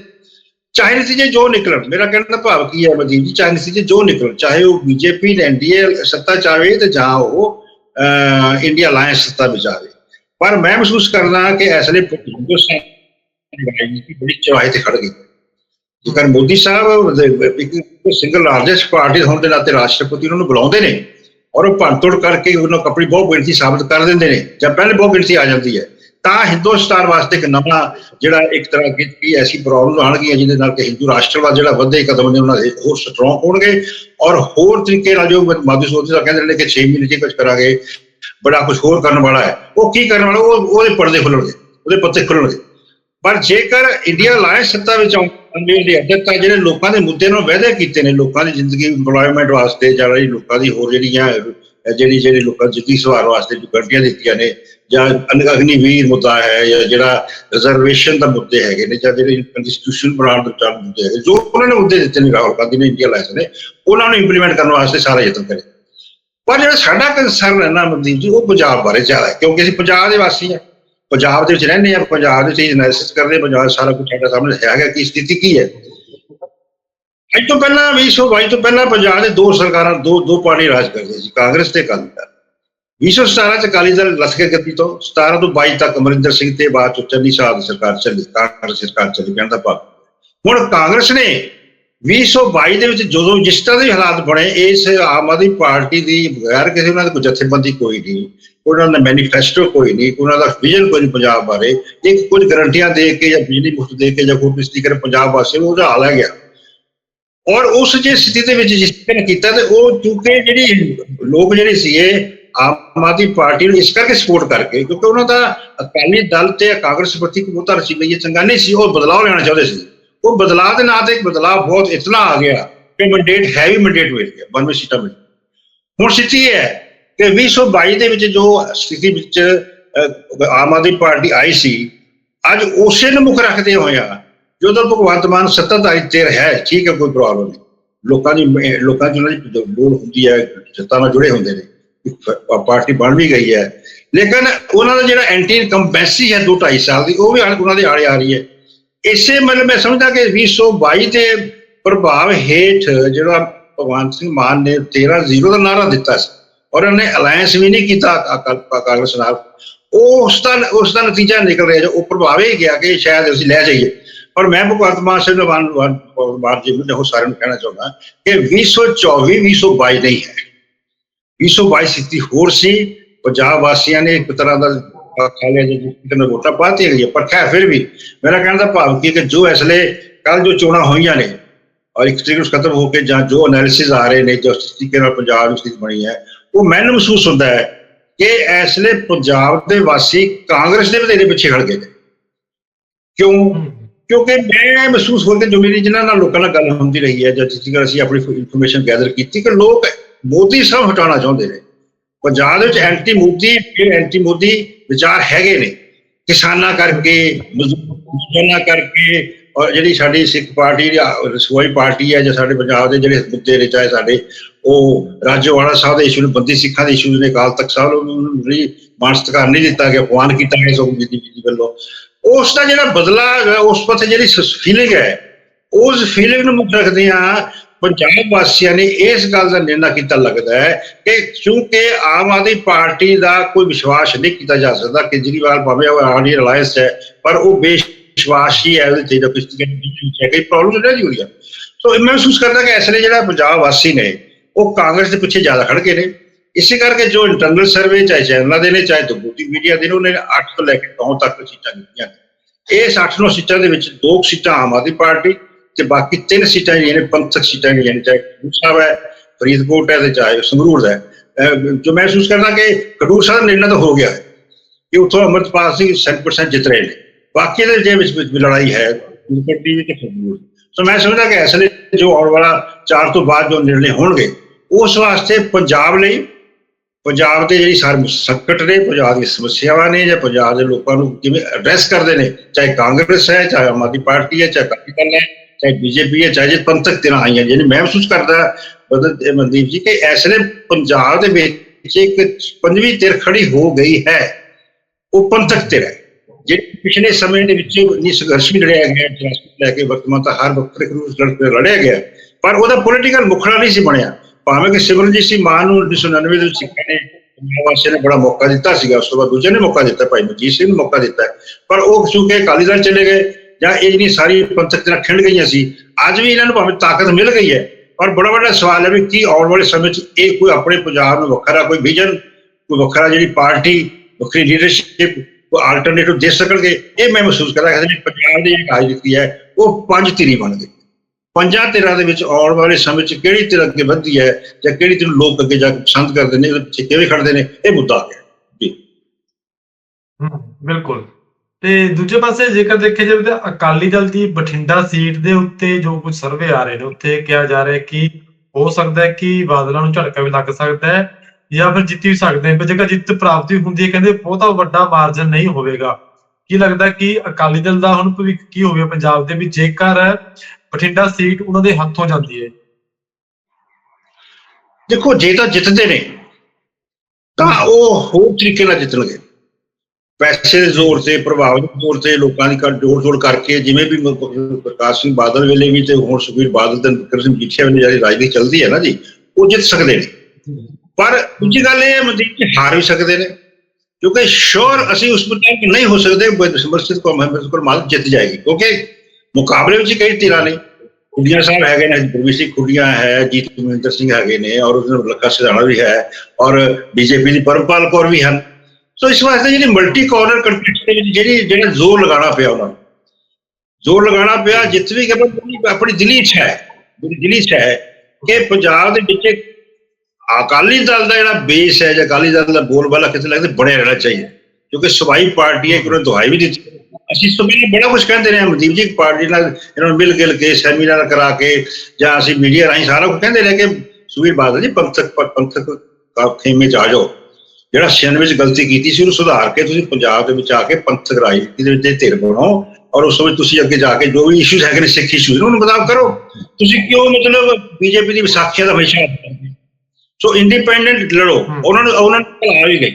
ਚਾਹੇ ਨਤੀਜੇ ਜੋ ਨਿਕਲਣ, ਮੇਰਾ ਕਹਿਣ ਦਾ ਭਾਵ ਕੀ ਹੈ ਮਜੀਦ ਜੀ, ਚਾਹੇ ਨਤੀਜੇ ਜੋ ਨਿਕਲਣ, ਚਾਹੇ ਉਹ ਬੀਜੇਪੀ ਤੇ ਐਨਡੀਏ ਸੱਤਾ ਚਾਵੇ ਤੇ ਜਾਂ ਉਹ ਇੰਡੀਆ ਅਲਾਈਅੰਸ ਸੱਤਾ ਵਿੱਚ ਆਵੇ। ਪਰ ਮੈਂ ਮਹਿਸੂਸ ਕਰਦਾ ਕਿ ਇਸ ਲਈ ਹਿੰਦੁਸਤਾਨ ਰਾਜਨੀਤੀ ਬੜੀ ਚੌਹਾਈ ਤੇ ਖੜ ਗਈ। ਜੇਕਰ ਮੋਦੀ ਸਾਹਿਬ ਇੱਕ ਸਿੰਗਲ ਲਾਰਜੈਸਟ ਪਾਰਟੀ ਹੋਣ ਦੇ ਨਾਤੇ ਰਾਸ਼ਟਰਪਤੀ ਉਹਨਾਂ ਨੂੰ ਬੁਲਾਉਂਦੇ ਨੇ ਔਰ ਉਹ ਭੰਨਤੋੜ ਕਰਕੇ ਉਹਨਾਂ ਨੂੰ ਆਪਣੀ ਬਹੁਤ ਗਿਣਤੀ ਸਾਬਤ ਕਰ ਦਿੰਦੇ ਨੇ ਜਾਂ ਪਹਿਲੇ ਬਹੁਤ ਗਿਣਤੀ ਆ ਜਾਂਦੀ ਹੈ, ਤਾਂ ਹਿੰਦੁਸਤਾਨ ਵਾਸਤੇ ਇੱਕ ਨਵਾਂ ਜਿਹੜਾ ਇੱਕ ਤਰ੍ਹਾਂ ਦੀ ਐਸੀ ਪ੍ਰੋਬਲਮ ਆਣਗੀਆਂ ਜਿਹਦੇ ਨਾਲ ਕਿ ਹਿੰਦੂ ਰਾਸ਼ਟਰਵਾਦ ਜਿਹੜਾ ਵਧੇ ਕਦਮ ਨੇ ਉਹਨਾਂ ਦੇ ਹੋਰ ਸਟਰੋਂਗ ਹੋਣਗੇ ਔਰ ਹੋਰ ਤਰੀਕੇ ਨਾਲ ਜੋ ਮਾਧੂ ਸੋਚ ਦਾ ਕਹਿੰਦੇ ਨੇ ਕਿ 6 ਮਹੀਨੇ ਚ ਕੁਝ ਕਰਾਂਗੇ, ਬੜਾ ਕੁਝ ਹੋਰ ਕਰਨ ਵਾਲਾ ਹੈ। ਉਹ ਕੀ ਕਰਨ ਵਾਲਾ, ਉਹ ਉਹਦੇ ਪਰਦੇ ਖੁੱਲਣਗੇ, ਉਹਦੇ ਪੱਤੇ ਖੁੱਲਣਗੇ। ਪਰ ਜੇਕਰ ਇੰਡੀਆ ਅਲਾਈਅੰਸ ਸੱਤਾ ਵਿੱਚ ਆਉਂਦੇ ਦੇ ਅੰਦਰ ਤਾਂ ਜਿਹੜੇ ਲੋਕਾਂ ਦੇ ਮੁੱਦੇ ਨੂੰ ਵਾਅਦੇ ਕੀਤੇ ਨੇ, ਲੋਕਾਂ ਦੀ ਜ਼ਿੰਦਗੀ ਇੰਪਲੋਇਮੈਂਟ ਵਾਸਤੇ ਜਾਂ ਜਿਹੜੀ ਲੋਕਾਂ ਦੀ ਹੋਰ ਜਿਹੜੀਆਂ ਜਿਹੜੀ ਜਿਹੜੀ ਲੋਕਾਂ ਦੀ ਜਿੱਤੀ ਸਵਾਰ ਵਾਸਤੇ ਜੋ ਗਰੰਟੀਆਂ ਦਿੱਤੀਆਂ ਨੇ, ਜਾਂ ਅਨ- ਅਗਨੀਵੀਰ ਮੁੱਦਾ ਹੈ, ਜਾਂ ਜਿਹੜਾ ਰਿਜ਼ਰਵੇਸ਼ਨ ਦਾ ਮੁੱਦੇ ਹੈਗੇ ਨੇ, ਜਾਂ ਜਿਹੜੇ ਕੰਸਟੀਟਿਊਸ਼ਨ ਬਣਾਉਣ ਦੇ ਚਾਰ ਮੁੱਦੇ ਹੈਗੇ ਜੋ ਉਹਨਾਂ ਨੇ ਮੁੱਦੇ ਦਿੱਤੇ ਨੇ ਰਾਹੁਲ ਗਾਂਧੀ ਨੇ ਇੰਡੀਆ ਅਲਾਈਅੰਸ ਨੇ, ਉਹਨਾਂ ਨੂੰ ਇੰਪਲੀਮੈਂਟ ਕਰਨ ਵਾਸਤੇ ਸਾਰਾ ਯਤਨ ਕਰੇ। ਪਰ ਜਿਹੜਾ ਸਾਡਾ ਕੰਸਰਨ ਹੈ ਨਾ ਮਨਦੀਪ ਜੀ ਉਹ ਪੰਜਾਬ ਬਾਰੇ ਜ਼ਿਆਦਾ ਹੈ ਕਿਉਂਕਿ ਅਸੀਂ ਪੰਜਾਬ ਦੇ ਵਾਸੀ ਹਾਂ। ਪੰਜਾਬ ਦੇ ਵਿੱਚ ਰਹਿੰਦੇ ਹਾਂ ਪੰਜਾਬ ਦੇ ਵਿੱਚ ਐਨਾਲਿਸਿਸ ਕਰਦੇ ਹਾਂ, ਪੰਜਾਬ ਸਾਰਾ ਕੁਝ ਸਾਡਾ ਸਾਹਮਣੇ ਹੈਗਾ ਕਿ ਸਥਿਤੀ ਕੀ ਹੈ। ਅੱਜ ਤੋਂ ਪਹਿਲਾਂ 2022 ਤੋਂ ਪਹਿਲਾਂ ਪੰਜਾਬ ਦੇ ਦੋ ਸਰਕਾਰਾਂ ਦੋ ਦੋ ਪਾਰਟੀ ਰਾਜ ਕਰਦੇ ਸੀ ਕਾਂਗਰਸ ਤੇ ਅਕਾਲੀ ਦਲ। 2017 ਚ ਅਕਾਲੀ ਦਲ ਲੱਥ ਕੇ ਗੱਦੀ ਤੋਂ 17 ਤੋਂ 22 ਤੱਕ ਅਮਰਿੰਦਰ ਸਿੰਘ ਤੇ ਬਾਅਦ ਚ ਚੰਨੀ ਸਾਹਿਬ ਦੀ ਸਰਕਾਰ ਚੱਲੀ ਕਾਂਗਰਸ ਸਰਕਾਰ ਚੱਲੀ ਕਹਿਣ ਦਾ ਭਾਵ ਹੁਣ ਕਾਂਗਰਸ ਨੇ 2022 ਦੇ ਵਿੱਚ ਜਦੋਂ ਜਿਸ ਤਰ੍ਹਾਂ ਦੇ ਹਾਲਾਤ ਬਣੇ, ਇਸ ਆਮ ਆਦਮੀ ਪਾਰਟੀ ਦੀ ਬਗੈਰ ਕਿਸੇ ਉਹਨਾਂ ਦੀ ਕੋਈ ਜਥੇਬੰਦੀ ਕੋਈ ਨਹੀਂ, ਉਹਨਾਂ ਦਾ ਮੈਨੀਫੈਸਟੋ ਕੋਈ ਨਹੀਂ, ਉਹਨਾਂ ਦਾ ਵਿਜ਼ਨ ਕੋਈ ਨਹੀਂ ਪੰਜਾਬ ਬਾਰੇ। ਇੱਕ ਕੁਝ ਗਰੰਟੀਆਂ ਦੇ ਕੇ ਜਾਂ ਬਿਜਲੀ ਮੁਫਤ ਦੇ ਕੇ ਜਾਂ ਕੋਈ ਕਿਸ ਤਰੀਕੇ ਨਾਲ ਪੰਜਾਬ ਵਾਸਤੇ ਉਹਦਾ ਹਾਲ ਹੈ ਗਿਆ ਔਰ ਉਸ ਜੇ ਸਥਿਤੀ ਦੇ ਵਿੱਚ ਜਿਸ ਤਰ੍ਹਾਂ ਕੀਤਾ ਤੇ ਉਹ ਕਿਉਂਕਿ ਜਿਹੜੀ ਲੋਕ ਜਿਹੜੇ ਸੀਗੇ, ਆਮ ਆਦਮੀ ਪਾਰਟੀ ਨੂੰ ਇਸ ਕਰਕੇ ਸਪੋਰਟ ਕਰਕੇ, ਕਿਉਂਕਿ ਉਹਨਾਂ ਦਾ ਅਕਾਲੀ ਦਲ ਤੇ ਕਾਂਗਰਸ ਪ੍ਰਤੀ ਕੋਈ ਬਹੁਤਾ ਰਸੀਵਈਆ ਚੰਗਾ ਨਹੀਂ ਸੀ, ਉਹ ਬਦਲਾਅ ਲੈਣਾ ਚਾਹੁੰਦੇ ਸੀ। ਉਹ ਬਦਲਾਅ ਦੇ ਨਾਂ ਤੇ ਇੱਕ ਬਦਲਾਅ ਬਹੁਤ ਇਤਨਾ ਆ ਗਿਆ ਕਿ ਮੰਡੇਟ ਹੈਵੀ ਮੰਡੇਟ ਮਿਲ ਗਿਆ 92 ਸੀਟਾਂ ਮਿਲ ਹੁਣ ਸਥਿਤੀ ਇਹ ਹੈ ਕਿ 2022 ਦੇ ਵਿੱਚ ਜੋ ਸਥਿਤੀ ਵਿੱਚ ਆਮ ਆਦਮੀ ਪਾਰਟੀ ਆਈ ਸੀ, ਅੱਜ ਉਸੇ ਨੂੰ ਮੁੱਖ ਰੱਖਦੇ ਹੋਇਆ ਜਦੋਂ ਭਗਵੰਤ ਮਾਨ ਸੱਤਾਧਾਰੀ ਤੇ ਹੈ, ਠੀਕ ਹੈ, ਕੋਈ ਪ੍ਰੋਬਲਮ ਨਹੀਂ। ਲੋਕਾਂ ਦੀ ਲੋਕਾਂ ਦੀ ਉਹਨਾਂ ਦੀ ਲੋੜ ਹੁੰਦੀ ਹੈ ਸੱਤਾ ਨਾਲ ਜੁੜੇ ਹੁੰਦੇ ਨੇ ਪਾਰਟੀ ਬਣ ਵੀ ਗਈ ਹੈ। ਲੇਕਿਨ ਉਹਨਾਂ ਦਾ ਜਿਹੜਾ ਐਂਟੀ ਇਨਕੰਬੈਂਸੀ ਹੈ 2 2.5 ਸਾਲ ਦੀ, ਉਹ ਵੀ ਹਾਲ ਉਹਨਾਂ ਦੇ ਆਲੇ ਆ ਰਹੀ ਹੈ। ਇਸੇ ਮਤਲਬ ਮੈਂ ਸਮਝਦਾ ਕਿ 2022 ਦੇ ਪ੍ਰਭਾਵ ਹੇਠ ਜਿਹੜਾ ਭਗਵੰਤ ਸਿੰਘ ਮਾਨ ਨੇ 13 ਜ਼ੀਰੋ ਦਾ ਨਾਰਾ ਦਿੱਤਾ ਸੀ ਔਰ ਉਹਨੇ ਅਲਾਈਅੰਸ ਵੀ ਨਹੀਂ ਕੀਤਾ ਕਾਂਗਰਸ ਨਾਲ ਉਹ ਉਸ ਦਾ ਉਸ ਦਾ ਨਤੀਜਾ ਨਿਕਲ ਰਿਹਾ ਜੋ ਉਹ ਪ੍ਰਭਾਵ ਇਹ ਗਿਆ ਕਿ ਸ਼ਾਇਦ ਅਸੀਂ ਲੈ ਜਾਈਏ। ਪਰ ਮੈਂ ਭਗਵੰਤ ਮਾਨ ਸਿੰਘ ਨੂੰ ਬਾਰ ਜੀ ਨੂੰ ਸਾਰਿਆਂ ਨੂੰ ਕਹਿਣਾ ਚਾਹੁੰਦਾ ਕਿ 2024 2022 ਨਹੀਂ ਹੈ। 2022 ਸਥਿਤੀ ਹੋਰ ਸੀ, ਪੰਜਾਬ ਵਾਸੀਆਂ ਨੇ ਇੱਕ ਤਰ੍ਹਾਂ ਦਾ ਜੇ ਕਿਤੇ ਵੋਟਾਂ ਪਾਤੀ ਗਈ ਪਰ ਖੈਰ ਫਿਰ ਵੀ ਮੇਰਾ ਕਹਿਣ ਦਾ ਭਾਵ ਕੀ ਹੈ ਕਿ ਜੋ ਇਸ ਲਈ ਕੱਲ ਜੋ ਚੋਣਾਂ ਹੋਈਆਂ ਨੇ ਔਰ ਇੱਕ ਤਰੀਕੇ ਨੂੰ ਖਤਮ ਹੋ ਕੇ ਜਾਂ ਜੋ ਐਨਾਲਿਸਿਸ ਆ ਰਹੇ ਨੇ ਜੋ ਤਰੀਕੇ ਨਾਲ ਪੰਜਾਬ ਦੀ ਸਥਿਤੀ ਬਣੀ ਹੈ ਉਹ ਮੈਨੂੰ ਮਹਿਸੂਸ ਹੁੰਦਾ ਹੈ ਕਿ ਇਸ ਲਈ ਪੰਜਾਬ ਦੇ ਵਾਸੀ ਕਾਂਗਰਸ ਦੇ ਵਧੇਰੇ ਪਿੱਛੇ ਖੜ ਗਏ ਨੇ। ਕਿਉਂ? ਕਿਉਂਕਿ ਮੈਂ ਮਹਿਸੂਸ ਹੁੰਦਾ ਜੋ ਮੇਰੀ ਜਿਨ੍ਹਾਂ ਨਾਲ ਲੋਕਾਂ ਨਾਲ ਗੱਲ ਹੁੰਦੀ ਰਹੀ ਹੈ ਜਾਂ ਜਿਸ ਤਰ੍ਹਾਂ ਅਸੀਂ ਆਪਣੀ ਇਨਫੋਰਮੇਸ਼ਨ ਗੈਦਰ ਕੀਤੀ ਕਿ ਲੋਕ ਮੋਦੀ ਸਾਹਿਬ ਹਟਾਉਣਾ ਚਾਹੁੰਦੇ ਨੇ। ਪੰਜਾਬ ਦੇ ਵਿੱਚ ਐਂਟੀ ਮੋਦੀ ਫਿਰ ਐਂਟੀ ਮੋਦੀ ਵਿਚਾਰ ਹੈਗੇ ਨੇ। ਕਿਸਾਨਾਂ ਕਰਕੇ ਮਜ਼ਦੂਰਾਂ ਕਰਕੇ ਔਰ ਜਿਹੜੀ ਸਾਡੀ ਸਿੱਖ ਪਾਰਟੀ ਰਸੋਈ ਪਾਰਟੀ ਹੈ ਜਾਂ ਸਾਡੇ ਪੰਜਾਬ ਦੇ ਜਿਹੜੇ ਮੁੱਦੇ ਨੇ, ਚਾਹੇ ਸਾਡੇ ਉਹ ਰਾਜੋਵਾਲਾ ਸਾਹਿਬ ਦੇ ਇਸ਼ੂ ਨੂੰ, ਬੰਦੀ ਸਿੱਖਾਂ ਦੇ ਇਸ਼ੂ ਨੇ ਕਾਲ ਤੱਕ ਸਾਹਿਬ ਨੂੰ ਵੀ ਮਾਨਸਤਕਾਰ ਨਹੀਂ ਦਿੱਤਾ ਗਿਆ, ਅਪਮਾਨ ਕੀਤਾ ਗਿਆ ਸੋ ਬੀਜੇਪੀ ਵੱਲੋਂ। ਉਸ ਦਾ ਜਿਹੜਾ ਬਦਲਾ ਉਸ ਪਾਸੇ ਜਿਹੜੀ ਫੀਲਿੰਗ ਹੈ, ਉਸ ਫੀਲਿੰਗ ਨੂੰ ਮੁੱਖ ਰੱਖਦੇ ਆ ਪੰਜਾਬ ਵਾਸੀਆਂ ਨੇ ਇਸ ਗੱਲ ਦਾ ਨਿਰਣਾ ਕੀਤਾ, ਲੱਗਦਾ ਹੈ ਕਿ ਕਿਉਂਕਿ ਆਮ ਆਦਮੀ ਪਾਰਟੀ ਦਾ ਕੋਈ ਵਿਸ਼ਵਾਸ ਨਹੀਂ ਕੀਤਾ ਜਾ ਸਕਦਾ, ਕੇਜਰੀਵਾਲ ਭਾਵੇਂ ਉਹ ਆਰਡੀ ਅਲਾਈਅੰਸ ਹੈ, ਪਰ ਉਹ ਬੇਵਿਸ਼ਵਾਸ ਹੀ ਹੈ ਉਹਦੇ ਤੇ ਜੋ ਕੁਝ ਹੈ ਕਿ ਪ੍ਰੋਬਲਮ ਨਹੀਂ ਹੋਈ ਹੈ ਸੋ ਮੈਂ ਮਹਿਸੂਸ ਕਰਦਾ ਕਿ ਇਸ ਲਈ ਜਿਹੜਾ ਪੰਜਾਬ ਵਾਸੀ ਨੇ, ਉਹ ਕਾਂਗਰਸ ਦੇ ਪਿੱਛੇ ਜ਼ਿਆਦਾ ਖੜ ਗਏ ਨੇ। ਇਸੇ ਕਰਕੇ ਜੋ ਇੰਟਰਨਲ ਸਰਵੇ ਚਾਹੇ ਚੈਨਲਾਂ ਦੇ ਨੇ, ਚਾਹੇ ਦੂਜੀ ਮੀਡੀਆ ਦੇ ਨੇ, ਉਹਨੇ 8 ਤੋਂ ਲੈ ਕੇ 9 ਤੱਕ ਸੀਟਾਂ ਦਿੱਤੀਆਂ ਇਸ 8 9 ਸੀਟਾਂ ਦੇ ਵਿੱਚ ਦੋ ਸੀਟਾਂ ਆਮ ਆਦਮੀ ਪਾਰਟੀ ਤੇ ਬਾਕੀ ਤਿੰਨ ਸੀਟਾਂ ਜਿਹੜੀਆਂ ਨੇ ਪੰਥਕ ਸੀਟਾਂ ਜਿਹੜੀਆਂ ਨੇ, ਚਾਹੇ ਸਾਹਿਬ ਹੈ, ਫਰੀਦਕੋਟ ਹੈ ਤੇ ਚਾਹੇ ਸੰਗਰੂਰ ਹੈ ਜੋ ਮਹਿਸੂਸ ਕਰਦਾ ਕਿ ਖਡੂਰ ਸਾਹਿਬ ਦਾ ਨਿਰਣਾ ਤਾਂ ਹੋ ਗਿਆ ਹੈ, ਕਿ ਉੱਥੋਂ ਅਮਰਪਾਲ ਸਿੰਘ 100% ਜਿੱਤ ਰਹੇ ਨੇ। ਬਾਕੀ ਦੇ ਜੇ ਵਿੱਚ ਲੜਾਈ ਹੈ ਫਰੀਦਕੋਟ ਦੀ ਤੇ ਸੋ ਮੈਂ ਸਮਝਦਾ ਕਿ ਇਸ ਲਈ ਜੋ ਆਉਣ ਵਾਲਾ 4 ਤੋਂ ਬਾਅਦ ਜੋ ਨਿਰਣੇ ਹੋਣਗੇ, ਉਸ ਵਾਸਤੇ ਪੰਜਾਬ ਲਈ, ਪੰਜਾਬ ਦੇ ਜਿਹੜੀ ਸਾਰੇ ਸੰਕਟ ਨੇ, ਪੰਜਾਬ ਦੀ ਸਮੱਸਿਆਵਾਂ ਨੇ, ਜਾਂ ਪੰਜਾਬ ਦੇ ਲੋਕਾਂ ਨੂੰ ਕਿਵੇਂ ਐਡਰੈਸ ਕਰਦੇ ਨੇ, ਚਾਹੇ ਕਾਂਗਰਸ ਹੈ, ਚਾਹੇ ਆਮ ਆਦਮੀ ਪਾਰਟੀ ਹੈ, ਚਾਹੇ ਅਕਾਲੀ ਦਲ ਹੈ ਚਾਹੇ ਬੀਜੇਪੀ ਹੈ, ਚਾਹੇ ਜੇ ਪੰਥਕ ਧਿਰਾਂ ਆਈਆਂ, ਜਿਹਨੇ ਮੈਂ ਮਹਿਸੂਸ ਕਰਦਾ ਮਨਦੀਪ ਜੀ, ਕਿ ਇਸ ਲਈ ਪੰਜਾਬ ਦੇ ਵਿੱਚ ਇੱਕ ਪੰਜਵੀਂ ਧਿਰ ਖੜੀ ਹੋ ਗਈ ਹੈ। ਉਹ ਪੰਥਕ ਧਿਰ ਹੈ, ਜਿਹੜੀ ਪਿਛਲੇ ਸਮੇਂ ਦੇ ਵਿੱਚ ਨਹੀਂ ਸੰਘਰਸ਼ ਵੀ ਲੜਿਆ ਗਿਆ ਜਰਾਸਤ ਲੈ ਕੇ ਵਰਤਮਾਨ ਤਾਂ ਹਰ ਵਕਤ ਇੱਕ ਲੜਿਆ ਗਿਆ, ਪਰ ਉਹਦਾ ਪੋਲੀਟੀਕਲ ਮੁਖੜਾ ਨਹੀਂ ਸੀ ਬਣਿਆ। ਭਾਵੇਂ ਕਿ ਸਿਮਰਨਜੀਤ ਸਿੰਘ ਮਾਨ ਨੂੰ 1999 ਦੇ ਵਿੱਚ ਸਿੱਖਾਂ ਨੇ, ਪੰਜਾਬ ਵਾਸੀਆਂ ਨੇ ਬੜਾ ਮੌਕਾ ਦਿੱਤਾ ਸੀਗਾ, ਉਸ ਤੋਂ ਬਾਅਦ ਦੂਜੇ ਨੇ ਮੌਕਾ ਦਿੱਤਾ, ਭਾਈ ਮਜੀਤ ਸਿੰਘ ਨੂੰ ਮੌਕਾ ਦਿੱਤਾ, ਪਰ ਉਹ ਕਿਉਂਕਿ ਅਕਾਲੀ ਦਲ ਚਲੇ ਗਏ। ਜਾਂ ਇਹ ਜਿਹੜੀਆਂ ਸਾਰੀ ਪੰਥਕ ਤਰ੍ਹਾਂ ਖਿੰਡ ਗਈਆਂ ਸੀ, ਅੱਜ ਵੀ ਇਹਨਾਂ ਨੂੰ ਭਾਵੇਂ ਤਾਕਤ ਮਿਲ ਗਈ ਹੈ, ਪਰ ਬੜਾ ਵੱਡਾ ਸਵਾਲ ਹੈ ਵੀ ਕੀ ਆਉਣ ਵਾਲੇ ਸਮੇਂ 'ਚ ਇਹ ਕੋਈ ਆਪਣੇ ਪੰਜਾਬ ਨੂੰ ਵੱਖਰਾ ਕੋਈ ਵਿਜ਼ਨ ਕੋਈ ਵੱਖਰਾ ਜਿਹੜੀ ਪਾਰਟੀ, ਵੱਖਰੀ ਲੀਡਰਸ਼ਿਪ ਕੋਈ ਆਲਟਰਨੇਟਿਵ ਦੇ ਸਕਣਗੇ? ਇਹ ਮੈਂ ਮਹਿਸੂਸ ਕਰਦਾ ਕਿ ਪੰਜਾਬ ਦੀ ਜਿਹੜੀ ਰਾਜਨੀਤੀ ਹੈ, ਉਹ ਪੰਜ ਧਿਰੀ ਬਣ ਗਈ। ਪੰਜਾਂ ਧਿਰਾਂ ਦੇ ਵਿੱਚ ਆਉਣ ਵਾਲੇ ਸਮੇਂ 'ਚ ਕਿਹੜੀ ਧਿਰ ਅੱਗੇ ਵੱਧਦੀ ਹੈ ਜਾਂ ਕਿਹੜੀ ਧਿਰ ਲੋਕ ਅੱਗੇ ਜਾ ਕੇ ਪਸੰਦ ਕਰਦੇ ਨੇ, ਉਹਦੇ ਪਿੱਛੇ ਕਿਵੇਂ ਖੜਦੇ ਨੇ, ਇਹ ਮੁੱਦਾ ਆ ਗਿਆ। ਜੀ। ਬਿਲਕੁਲ। ਤੇ ਦੂਜੇ ਪਾਸੇ ਜੇਕਰ ਦੇਖਿਆ ਜਾਵੇ ਤਾਂ ਅਕਾਲੀ ਦਲ ਦੀ ਬਠਿੰਡਾ ਸੀਟ ਦੇ ਉੱਤੇ ਜੋ ਕੁਝ ਸਰਵੇ ਆ ਰਹੇ ਨੇ, ਉੱਥੇ ਕਿਹਾ ਜਾ ਰਿਹਾ ਕਿ ਹੋ ਸਕਦਾ ਹੈ ਕਿ ਬਾਦਲਾਂ ਨੂੰ ਝਟਕਾ ਵੀ ਲੱਗ ਸਕਦਾ ਹੈ ਜਾਂ ਫਿਰ ਜਿੱਤ ਵੀ ਸਕਦੇ ਨੇ ਜੇਕਰ ਜਿੱਤ ਪ੍ਰਾਪਤੀ ਹੁੰਦੀ ਹੈ, ਕਹਿੰਦੇ ਬਹੁਤਾ ਵੱਡਾ ਮਾਰਜਨ ਨਹੀਂ ਹੋਵੇਗਾ। ਕੀ ਲੱਗਦਾ ਕਿ ਅਕਾਲੀ ਦਲ ਦਾ ਹੁਣ ਭਵਿੱਖ ਕੀ ਹੋਵੇ ਪੰਜਾਬ ਦੇ ਵਿੱਚ? ਜੇਕਰ ਬਠਿੰਡਾ ਸੀਟ ਉਹਨਾਂ ਦੇ ਹੱਥੋਂ ਜਾਂਦੀ ਹੈ। ਦੇਖੋ, ਜੇ ਤਾਂ ਜਿੱਤਦੇ ਨੇ, ਤਾਂ ਉਹ ਹੋਰ ਤਰੀਕੇ ਨਾਲ ਜਿੱਤਣਗੇ। ਪੈਸੇ ਦੇ ਜ਼ੋਰ ਤੇ ਪ੍ਰਭਾਵ ਦੇ ਜ਼ੋਰ ਤੇ ਲੋਕਾਂ ਦੀ ਕਰ ਜੋੜ ਜੋੜ ਕਰਕੇ, ਜਿਵੇਂ ਵੀ ਪ੍ਰਕਾਸ਼ ਸਿੰਘ ਬਾਦਲ ਵੇਲੇ ਵੀ ਤੇ ਹੁਣ ਸੁਖਬੀਰ ਬਾਦਲ ਤੇ ਵਿਕਰਮ ਸਿੰਘ ਜੀਠੀਆ ਵੇਲੇ ਜਿਹੜੀ ਰਾਜਨੀਤੀ ਚੱਲਦੀ ਹੈ ਨਾ ਜੀ, ਉਹ ਜਿੱਤ ਸਕਦੇ ਨੇ। ਪਰ ਦੂਜੀ ਗੱਲ ਇਹ ਹੈ, ਮਨਦੀਪ ਜੀ, ਹਾਰ ਵੀ ਸਕਦੇ ਨੇ। ਕਿਉਂਕਿ ਸ਼ੋਰ ਅਸੀਂ ਉਸ ਮੁਤਾਬਕ ਨਹੀਂ ਹੋ ਸਕਦੇ ਸਮਰਸਿਤ ਕੋ ਮਹਿਮਦ ਕੋਲ ਮਾਲ ਜਿੱਤ ਜਾਏਗੀ। ਕਿਉਂਕਿ ਮੁਕਾਬਲੇ ਵਿੱਚ ਕਈ ਧਿਰਾਂ ਨੇ। ਖੁੱਡੀਆਂ ਸਾਹਿਬ ਹੈਗੇ ਨੇ, ਗੁਰਮੀਤ ਸਿੰਘ ਖੁੱਡੀਆਂ ਹੈ, ਜੀਤ ਮਹਿੰਦਰ ਸਿੰਘ ਹੈਗੇ ਨੇ, ਔਰ ਉਹਨਾਂ ਨੂੰ ਲੱਖਾ ਸਿਧਾਣਾ ਵੀ ਹੈ, ਔਰ ਬੀਜੇਪੀ ਦੀ ਪਰਮਪਾਲ ਕੌਰ ਵੀ ਹਨ। ਸੋ ਇਸ ਵਾਸਤੇ ਜਿਹੜੀ ਮਲਟੀ ਕਾਰਨਰ ਕੰਟੈਕਟ ਦੇ ਵਿੱਚ ਜਿਹੜੀ ਜਿਹੜਾ ਜ਼ੋਰ ਲਗਾਉਣਾ ਪਿਆ ਉਹਨਾਂ ਨੂੰ। ਜ਼ੋਰ ਲਗਾਉਣਾ ਪਿਆ, ਜਿੱਥੇ ਵੀ ਕਰਨਾ ਆਪਣੀ ਦਿਲੀ ਇੱਛਾ ਹੈ ਮੇਰੀ ਦਿਲੀ ਇੱਛਾ ਹੈ, ਕਿ ਪੰਜਾਬ ਦੇ ਵਿੱਚ ਅਕਾਲੀ ਦਲ ਦਾ ਜਿਹੜਾ ਬੇਸ ਹੈ ਜਾਂ ਅਕਾਲੀ ਦਲ ਦਾ ਬੋਲਬਾਲਾ ਕਿਤੇ ਲੱਗਦਾ ਬਣਿਆ ਰਹਿਣਾ ਚਾਹੀਦਾ। ਕਿਉਂਕਿ ਸਵਾਈ ਪਾਰਟੀ ਹੈ, ਇੱਕ ਦੁਹਾਈ ਵੀ ਦਿੱਤੀ। ਅਸੀਂ ਸਵੇਰੇ ਬੜਾ ਕੁਝ ਕਹਿੰਦੇ ਰਹੇ ਮਨਦੀਪ ਜੀ ਪਾਰਟੀ ਨਾਲ ਇਹਨਾਂ ਨੂੰ ਮਿਲ ਗਿਲ ਕੇ, ਸੈਮੀਨਾਰ ਕਰਾ ਕੇ, ਜਾਂ ਅਸੀਂ ਮੀਡੀਆ ਰਾਹੀਂ ਸਾਰਾ ਕੁਝ ਕਹਿੰਦੇ ਰਹੇ ਕਿ ਸੁਖਬੀਰ ਬਾਦਲ ਜੀ, ਪੰਥਕ ਪੰਥਕ ਖੇਮੇ ਚ ਆ ਜਾਓ। ਜਿਹੜਾ 96 ਵਿੱਚ ਗਲਤੀ ਕੀਤੀ ਸੀ ਉਹਨੂੰ ਸੁਧਾਰ ਕੇ ਤੁਸੀਂ ਪੰਜਾਬ ਦੇ ਵਿੱਚ ਆ ਕੇ ਪੰਥਕ ਰਾਜਨੀਤੀ ਦੇ ਵਿੱਚ ਧਿਰ ਬਣੋ ਔਰ ਉਸ ਵਿੱਚ ਤੁਸੀਂ ਅੱਗੇ ਜਾ ਕੇ ਜੋ ਵੀ ਇਸ਼ੂਜ਼ ਹੈਗੇ ਨੇ ਸਿੱਖ ਇਸ਼ੂਜ਼ ਉਹਨੂੰ ਬਦਲਾਅ ਕਰੋ। ਤੁਸੀਂ ਕਿਉਂ ਮਤਲਬ ਬੀਜੇਪੀ ਦੀ ਵਿਸਾਖੀਆਂ ਦਾ ਹਮੇਸ਼ਾ ਸੋ ਇੰਡੀਪੈਂਡੈਂਟ ਲੜੋ। ਉਹਨਾਂ ਨੂੰ ਉਹਨਾਂ ਨੂੰ ਭਲਾ ਵੀ ਗਈ।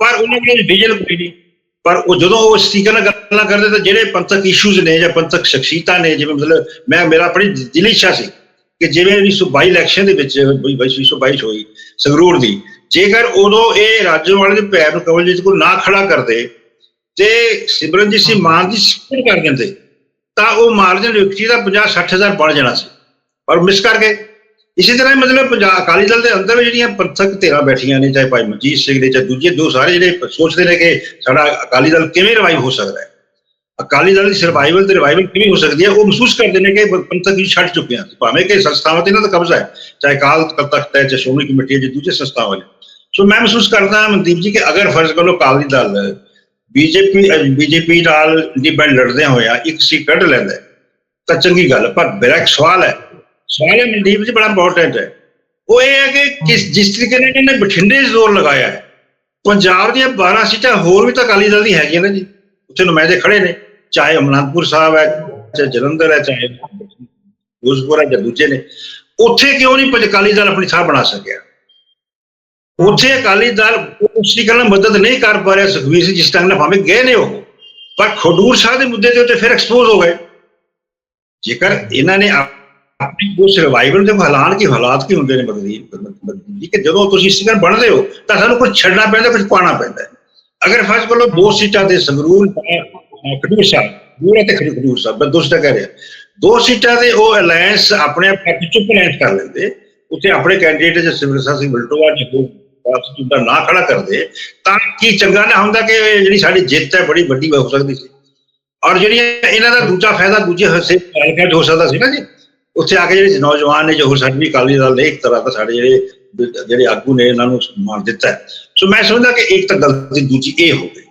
ਪਰ ਉਹਨਾਂ ਕੋਲ ਵਿਜਨ ਕੋਈ ਨਹੀਂ। ਪਰ ਉਹ ਜਦੋਂ ਉਹ ਇਸ ਤਰੀਕੇ ਨਾਲ ਗੱਲਾਂ ਕਰਦੇ ਤਾਂ ਜਿਹੜੇ ਪੰਥਕ ਇਸ਼ੂਜ਼ ਨੇ ਜਾਂ ਪੰਥਕ ਸ਼ਖਸੀਅਤਾਂ ਨੇ ਜਿਵੇਂ ਮਤਲਬ ਮੈਂ ਮੇਰਾ ਆਪਣੀ ਦਿਲੀ ਇੱਛਾ ਸੀ ਕਿ ਜਿਵੇਂ 2022 ਇਲੈਕਸ਼ਨ ਦੇ ਵਿੱਚ 2022 ਹੋਈ ਸੰਗਰੂਰ ਦੀ ਜੇਕਰ ਉਦੋਂ ਇਹ ਰਾਜੋਵਾਲੇ ਦੇ ਪੈਰ ਨੂੰ ਕਮਲਜੀਤ ਕੋਲ ਨਾ ਖੜਾ ਕਰਦੇ ਤੇ ਸਿਮਰਨਜੀਤ ਸਿੰਘ ਮਾਨ ਦੀ ਸਪੋਰਟ ਕਰ ਦਿੰਦੇ, ਤਾਂ ਉਹ ਮਾਰਜਨ ਵਿਕਟੀ ਦਾ 50 60000 ਬਣ ਜਾਣਾ ਸੀ। ਪਰ ਮਿਸ ਕਰ ਗਏ। ਇਸੇ ਤਰ੍ਹਾਂ ਹੀ ਮਤਲਬ ਪੰਜਾਬ ਅਕਾਲੀ ਦਲ ਦੇ ਅੰਦਰ ਜਿਹੜੀਆਂ ਪੰਥਕ ਧਿਰਾਂ ਬੈਠੀਆਂ ਨੇ, ਚਾਹੇ ਭਾਈ ਮਨਜੀਤ ਸਿੰਘ ਨੇ ਚਾਹੇ ਦੂਜੇ ਦੋ ਸਾਰੇ ਜਿਹੜੇ ਸੋਚਦੇ ਨੇ ਕਿ ਸਾਡਾ ਅਕਾਲੀ ਦਲ ਕਿਵੇਂ ਰਿਵਾਈਵ ਹੋ ਸਕਦਾ ਹੈ। ਅਕਾਲੀ ਦਲ ਦੀ ਸਰਵਾਈਵਲ ਤੇ ਰਿਵਾਈਵਲ ਕਿਵੇਂ ਹੋ ਸਕਦੀ ਹੈ, ਉਹ ਮਹਿਸੂਸ ਕਰਦੇ ਨੇ ਕਿ ਪੰਥਕ ਹੀ ਛੱਡ ਚੁੱਕੇ ਹਨ। ਭਾਵੇਂ ਕਿ ਸੰਸਥਾਵਾਂ ਤੇ ਇਹਨਾਂ ਦਾ ਕਬਜ਼ਾ ਹੈ, ਚਾਹੇ ਕਾਲ ਤਖਤ ਹੈ, ਚਾਹੇ ਸ਼੍ਰੋਮਣੀ ਕਮੇਟੀ ਹੈ, ਜਾਂ ਦੂਜੇ ਸੰਸਥਾਵਾਂ ਨੇ। ਸੋ ਮੈਂ ਮਹਿਸੂਸ ਕਰਦਾ ਮਨਦੀਪ ਜੀ ਕਿ ਅਗਰ ਫਰਜ਼ ਕਰੋ ਅਕਾਲੀ ਦਲ ਬੀਜੇਪੀ ਬੀਜੇਪੀ ਨਾਲ ਇੰਡੀਪੈਂਡ ਲੜਦੇ ਹੋਇਆ ਇੱਕ ਸੀਟ ਕੱਢ ਲੈਂਦਾ ਤਾਂ ਚੰਗੀ ਗੱਲ ਪਰ ਮੇਰਾ ਇੱਕ ਸਵਾਲ ਹੈ। ਸਵਾਲ ਹੈ ਮਨਦੀਪ ਜੀ ਬੜਾ ਇੰਪੋਰਟੈਂਟ ਹੈ। ਉਹ ਇਹ ਹੈ ਕਿ ਕਿਸ, ਜਿਸ ਤਰੀਕੇ ਨਾਲ ਇਹਨੇ ਬਠਿੰਡੇ 'ਚ ਜ਼ੋਰ ਲਗਾਇਆ ਹੈ, ਪੰਜਾਬ ਦੀਆਂ 12 ਸੀਟਾਂ ਹੋਰ ਵੀ ਤਾਂ ਅਕਾਲੀ ਦਲ ਦੀ ਹੈਗੀਆਂ ਨੇ ਜੀ। ਉੱਥੇ ਨੁਮਾਇੰਦੇ ਖੜੇ ਨੇ, ਚਾਹੇ ਅਮਨਪੁਰ ਸਾਹਿਬ ਹੈ, ਚਾਹੇ ਜਲੰਧਰ ਹੈ, ਚਾਹੇ ਫਿਰੋਜ਼ਪੁਰ ਹੈ ਜਾਂ ਦੂਜੇ ਨੇ। ਉੱਥੇ ਕਿਉਂ ਨਹੀਂ ਅਕਾਲੀ ਦਲ ਆਪਣੀ ਥਾਂ ਬਣਾ ਸਕਿਆ? ਉੱਥੇ ਅਕਾਲੀ ਦਲ ਉਸ ਤਰੀਕੇ ਨਾਲ ਮਦਦ ਨਹੀਂ ਕਰ ਪਾ ਰਿਹਾ ਸੁਖਵੀਰ ਸਿੰਘ, ਜਿਸ ਢੰਗ ਨਾਲ ਭਾਵੇਂ ਗਏ ਨੇ ਉਹ। ਪਰ ਖਡੂਰ ਸਾਹਿਬ ਦੇ ਮੁੱਦੇ ਦੇ ਉੱਤੇ ਫਿਰ ਐਕਸਪੋਜ਼ ਹੋ ਗਏ। ਜੇਕਰ ਇਹਨਾਂ ਨੇ ਆਪਣੀ ਉਸ ਰਿਵਾਈਵਲ ਦੇ ਹਾਲਾਤ ਕੀ ਹਾਲਾਤ ਕੀ ਹੁੰਦੇ ਨੇ ਬਦਲੀ ਜੀ ਕਿ ਜਦੋਂ ਤੁਸੀਂ ਇਸ ਤਰ੍ਹਾਂ ਬਣਦੇ ਹੋ, ਤਾਂ ਸਾਨੂੰ ਕੁਝ ਛੱਡਣਾ ਪੈਂਦਾ ਕੁਝ ਪਾਣਾ ਪੈਂਦਾ ਅਗਰ ਫਰਜ਼ ਕਰੋ ਦੋ ਸੀਟਾਂ ਦੇ ਸੰਗਰੂਰ ਖਡੂਰ ਸਾਹਿਬ ਦੂਰ ਤੇ ਖਡੂਰ ਸਾਹਿਬ, ਮੈਂ ਦੋ ਸੀਟਾਂ ਕਹਿ ਰਿਹਾ। ਦੋ ਸੀਟਾਂ ਦੇ ਉਹ ਅਲਾਈਅੰਸ ਆਪਣੇ ਆਪ ਕਰਕੇ ਚੁੱਪ ਅਲਾਈਅੰਸ ਕਰ ਲੈਂਦੇ। ਉੱਥੇ ਆਪਣੇ ਕੈਂਡੀਡੇਟ ਜੇ ਸਿਮਰਸਾ ਸਿੰਘ ਬਲਟੋਆ ਜੀ ਦੋ ਦਾ ਨਾ ਖੜਾ ਕਰਦੇ, ਤਾਂ ਕੀ ਚੰਗਾ ਨਾ ਹੁੰਦਾ ਕਿ ਜਿਹੜੀ ਸਾਡੀ ਜਿੱਤ ਹੈ, ਬੜੀ ਵੱਡੀ ਹੋ ਸਕਦੀ ਸੀ ਔਰ ਜਿਹੜੀ ਇਹਨਾਂ ਦਾ ਦੂਜਾ ਫਾਇਦਾ ਦੂਜੇ ਹਿੱਸੇ ਹਲਕਿਆਂ 'ਚ ਹੋ ਸਕਦਾ ਸੀ ਨਾ ਜੀ, ਉੱਥੇ ਆ ਕੇ ਜਿਹੜੇ ਨੌਜਵਾਨ ਨੇ, ਜੋ ਸਾਡੀ ਅਕਾਲੀ ਦਲ ਨੇ ਇੱਕ ਤਰ੍ਹਾਂ ਦਾ ਸਾਡੇ ਜਿਹੜੇ ਜਿਹੜੇ ਆਗੂ ਨੇ, ਇਹਨਾਂ ਨੂੰ ਸਨਮਾਨ ਦਿੱਤਾ ਹੈ। ਸੋ ਮੈਂ ਸਮਝਦਾ ਕਿ ਇੱਕ ਤਾਂ ਗਲਤੀ ਦੂਜੀ ਇਹ ਹੋ ਗਈ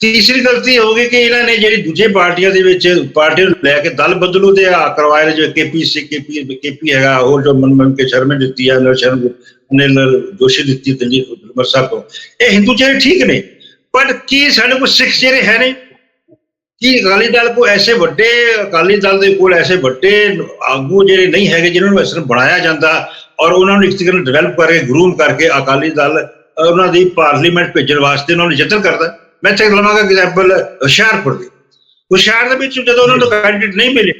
ਤੀਸਰੀ ਗਲਤੀ ਹੋ ਗਈ ਕਿ ਇਹਨਾਂ ਨੇ ਜਿਹੜੀ ਦੂਜੇ ਪਾਰਟੀਆਂ ਦੇ ਵਿੱਚ ਪਾਰਟੀ ਨੂੰ ਲੈ ਕੇ ਦਲ ਬਦਲੂ ਦੇ ਆ ਕਰਵਾਏ ਨੇ ਜੋ ਕੇਪੀਸੀ ਕੇਪੀ ਕੇਪੀ ਹੈਗਾ, ਹੋਰ ਜੋ ਮਨਮਨ ਕੇ ਸ਼ਰਮੇ ਦਿੱਤੀ ਆ ਨਰ ਸ਼ਰਮ ਅਨਿਲ ਜੋਸ਼ੀ ਦਿੱਤੀ ਤੰਜੀਤ ਮਰਸਾ ਤੋਂ। ਇਹ ਹਿੰਦੂ ਜਿਹੜੇ ਠੀਕ ਨੇ, ਪਰ ਕੀ ਸਾਡੇ ਕੋਲ ਸਿੱਖ ਜਿਹੜੇ ਹੈ ਨੇ? ਕੀ ਅਕਾਲੀ ਦਲ ਕੋ ਐਸੇ ਵੱਡੇ, ਅਕਾਲੀ ਦਲ ਦੇ ਕੋਲ ਐਸੇ ਵੱਡੇ ਆਗੂ ਜਿਹੜੇ ਨਹੀਂ ਹੈਗੇ, ਜਿਨ੍ਹਾਂ ਨੂੰ ਇਸ ਤਰ੍ਹਾਂ ਬਣਾਇਆ ਜਾਂਦਾ ਔਰ ਉਹਨਾਂ ਨੂੰ ਇੱਕ ਤਰੀਕੇ ਨਾਲ ਡਿਵੈਲਪ ਕਰਕੇ ਗਰੂਮ ਕਰਕੇ ਅਕਾਲੀ ਦਲ ਉਹਨਾਂ ਦੀ ਪਾਰਲੀਮੈਂਟ ਭੇਜਣ ਵਾਸਤੇ ਉਹਨਾਂ ਨੂੰ ਯਤਨ ਕਰਦਾ? ਮੈਂ ਤੇ ਲਵਾਂਗਾ ਐਗਜ਼ਾਮਪਲ ਹੁਸ਼ਿਆਰਪੁਰ ਦੀ। ਹੁਸ਼ਿਆਰ ਦੇ ਵਿੱਚ ਜਦੋਂ ਉਹਨਾਂ ਨੂੰ ਕੈਂਡੀਡੇਟ ਨਹੀਂ ਮਿਲੇ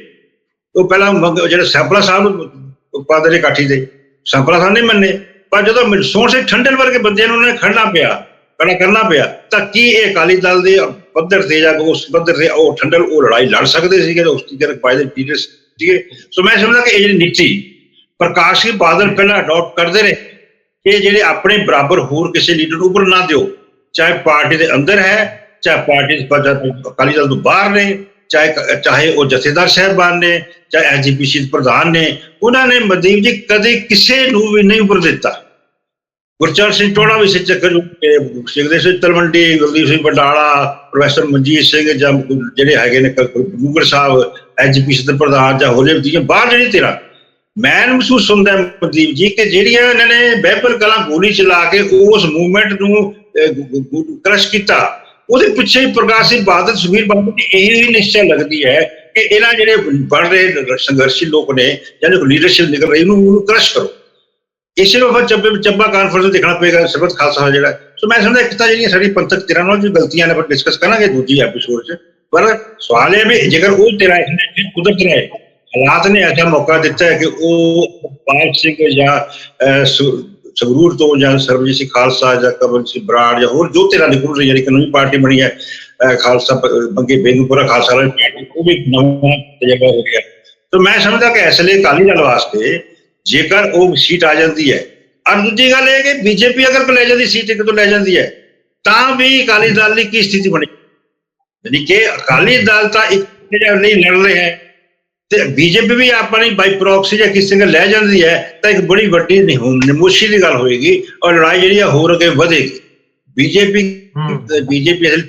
ਉਹ ਪਹਿਲਾਂ ਜਿਹੜੇ ਸੈਂਪਲਾ ਸਾਹਿਬ ਨੂੰ ਪਾਦਰੇ ਕਾਠੀ ਦੇ ਸੈਂਪਲਾ ਸਾਹਿਬ ਨਹੀਂ ਮੰਨੇ ਪਰ ਜਦੋਂ ਸੋਹਣ ਠੰਡਲ ਵਰਗੇ ਬੰਦਿਆਂ ਨੂੰ ਉਹਨਾਂ ਨੇ ਖੜਨਾ ਪਿਆ ਖੜਾ ਕਰਨਾ ਪਿਆ ਤਾਂ ਕੀ ਇਹ ਅਕਾਲੀ ਦਲ ਦੇ ਪੱਧਰ ਤੇ ਜਾਂ ਉਸ ਪੱਧਰ ਤੇ ਉਹ ਠੰਡਲ ਉਹ ਲੜਾਈ ਲੜ ਸਕਦੇ ਸੀਗੇ ਉਸ ਦੀ ਜਰ ਪਾਇਦੇ ਪੀਰੀਅਡ ਸੀਗੇ? ਸੋ ਮੈਂ ਸਮਝਦਾ ਕਿ ਇਹ ਜਿਹੜੀ ਨੀਤੀ ਪ੍ਰਕਾਸ਼ ਸਿੰਘ ਬਾਦਲ ਪਹਿਲਾਂ ਅਡਾਪਟ ਕਰਦੇ ਰਹੇ ਕਿ ਜਿਹੜੇ ਆਪਣੇ ਬਰਾਬਰ ਹੋਰ ਕਿਸੇ ਲੀਡਰ ਨੂੰ ਉੱਪਰ ਨਾ ਦਿਓ। ਚਾਹੇ ਪਾਰਟੀ ਦੇ ਅੰਦਰ ਹੈ, ਚਾਹੇ ਪਾਰਟੀ ਦੇ ਅਕਾਲੀ ਦਲ ਤੋਂ ਬਾਹਰ ਨੇ, ਚਾਹੇ ਚਾਹੇ ਉਹ ਜਥੇਦਾਰ ਸਾਹਿਬਾਨ ਨੇ, ਚਾਹੇ ਐਜੀਪੀਸੀ ਦੇ ਪ੍ਰਧਾਨ ਨੇ, ਉਹਨਾਂ ਨੇ ਮਨਦੀਪ ਜੀ ਕਦੇ ਕਿਸੇ ਨੂੰ ਵੀ ਨਹੀਂ ਉੱਪਰ ਦਿੱਤਾ। ਗੁਰਚਰਨ ਸਿੰਘ ਟੋੜਾ ਵੀ ਸਿੱਚ ਚੱਕਰ ਸਿੱਖਦੇ ਸਿੰਘ ਤਲਵੰਡੀ ਗੁਰਦੀਪ ਸਿੰਘ ਬੰਡਾਲਾ ਪ੍ਰੋਫੈਸਰ ਮਨਜੀਤ ਸਿੰਘ ਜਾਂ ਜਿਹੜੇ ਹੈਗੇ ਨੇ ਗੂਗਰ ਸਾਹਿਬ ਐਜੀਪੀਸੀ ਦੇ ਪ੍ਰਧਾਨ ਜਾਂ ਹੋਲੇ ਦੀਆਂ ਬਾਹਰ ਜਿਹੜੀ ਤੇਰਾ। ਮੈਂ ਮਹਿਸੂਸ ਹੁੰਦਾ ਮਨਦੀਪ ਜੀ ਕਿ ਜਿਹੜੀਆਂ ਇਹਨਾਂ ਨੇ ਬਹਿਬਲ ਕਲਾਂ ਗੋਲੀ ਚਲਾ ਕੇ ਉਸ ਮੂਵਮੈਂਟ ਨੂੰ ਕ੍ਰਸ਼ ਕੀਤਾ। ਉਹਦੇ ਪਿੱਛੇ ਹੀ ਪ੍ਰਕਾਸ਼ ਸਿੰਘ ਬਾਦਲ ਸੁਖਬੀਰ ਬਾਦਲ ਦੀ ਇਹ ਹੀ ਨਿਸ਼ਚੈ ਲੱਗਦੀ ਹੈ ਕਿ ਇਹਨਾਂ ਜਿਹੜੇ ਬਣ ਰਹੇ ਸੰਘਰਸ਼ੀ ਲੋਕ ਨੇ, ਜਿਹਨਾਂ ਕੋਲ ਲੀਡਰਸ਼ਿਪ ਨਿਕਲ ਰਹੀ, ਉਹਨੂੰ ਕ੍ਰਸ਼ ਕਰੋ। ਇਸੇ ਨੂੰ ਫਿਰ ਚੱਬੇ ਚੱਬਾ ਕਾਨਫਰੰਸ ਦੇਖਣਾ ਪਏਗਾ, ਸਰਬਤ ਖਾਲਸਾ ਜਿਹੜਾ। ਸੋ ਮੈਂ ਸਮਝਦਾ ਇੱਕ ਤਾਂ ਜਿਹੜੀਆਂ ਸਾਡੀ ਪੰਥਕ ਤਿਰਾਂ ਨਾਲ ਜੋ ਗਲਤੀਆਂ ਨੇ, ਆਪਾਂ ਡਿਸਕਸ ਕਰਾਂਗੇ ਦੂਜੀ ਐਪੀਸੋਡ 'ਚ। ਪਰ ਸਵਾਲ ਇਹ ਵੀ ਜੇਕਰ ਉਹ ਤੇਰਾ ਕੁਦਰਤ ਨੇ, ਹਾਲਾਤ ਨੇ ਐਸਾ ਮੌਕਾ ਦਿੱਤਾ ਹੈ ਕਿ ਉਹ ਪਾਲ ਸਿੰਘ ਜਾਂ ਸੰਗਰੂਰ ਤੋਂ ਜਾਂ ਸਰਬਜੀਤ ਸਿੰਘ ਖਾਲਸਾ ਜਾਂ ਕਮਲ ਸਿੰਘ ਬਰਾੜ ਜਾਂ ਹੋਰ ਜੋ ਤੇਰਾ ਨਿਕਲ ਰਹੀ ਜਿਹੜੀ ਕਾਨੂੰਨੀ ਪਾਰਟੀ ਬਣੀ ਹੈ ਖਾਲਸਾ ਬੰਗੇ ਬੇਗੂਪੁਰਾ ਖਾਲਸਾ ਵਾਲੀ ਪਾਰਟੀ, ਉਹ ਵੀ ਨਵਾਂ ਤਜਰਬਾ ਹੋ ਗਿਆ। ਤਾਂ ਮੈਂ ਸਮਝਦਾ ਕਿ ਇਸ ਲਈ ਅਕਾਲੀ ਦਲ ਵਾਸਤੇ ਜੇਕਰ ਉਹ ਸੀਟ ਆ ਜਾਂਦੀ ਹੈ, ਔਰ ਦੂਜੀ ਗੱਲ ਇਹ ਕਿ ਬੀਜੇਪੀ ਅਗਰ ਲੈ ਜਾਂਦੀ, ਸੀਟ ਇੱਕ ਤੋਂ ਲੈ ਜਾਂਦੀ ਹੈ, ਤਾਂ ਵੀ ਅਕਾਲੀ ਦਲ ਦੀ ਕੀ ਸਥਿਤੀ ਬਣੀ? ਯਾਨੀ ਕਿ ਅਕਾਲੀ ਦਲ ਤਾਂ ਇੱਕ ਲਈ ਲੜ ਰਹੇ ਹੈ। ਤੇ ਬੀਜੇਪੀ ਵੀ ਆਪਣੀ ਬਾਈ ਪ੍ਰੋਕਸੀ ਜਾਂ ਕਿਸੇ ਨਾਲ ਲੈ ਜਾਂਦੀ ਹੈ ਤਾਂ ਇੱਕ ਬੜੀ ਵੱਡੀ ਨਿਮੋਸ਼ੀ ਦੀ ਗੱਲ ਹੋਏਗੀ ਔਰ ਲੜਾਈ ਜਿਹੜੀ ਆ ਹੋਰ ਅੱਗੇ ਵਧੇਗੀ। ਬੀਜੇਪੀ ਬੀਜੇਪੀ ਅਸਲ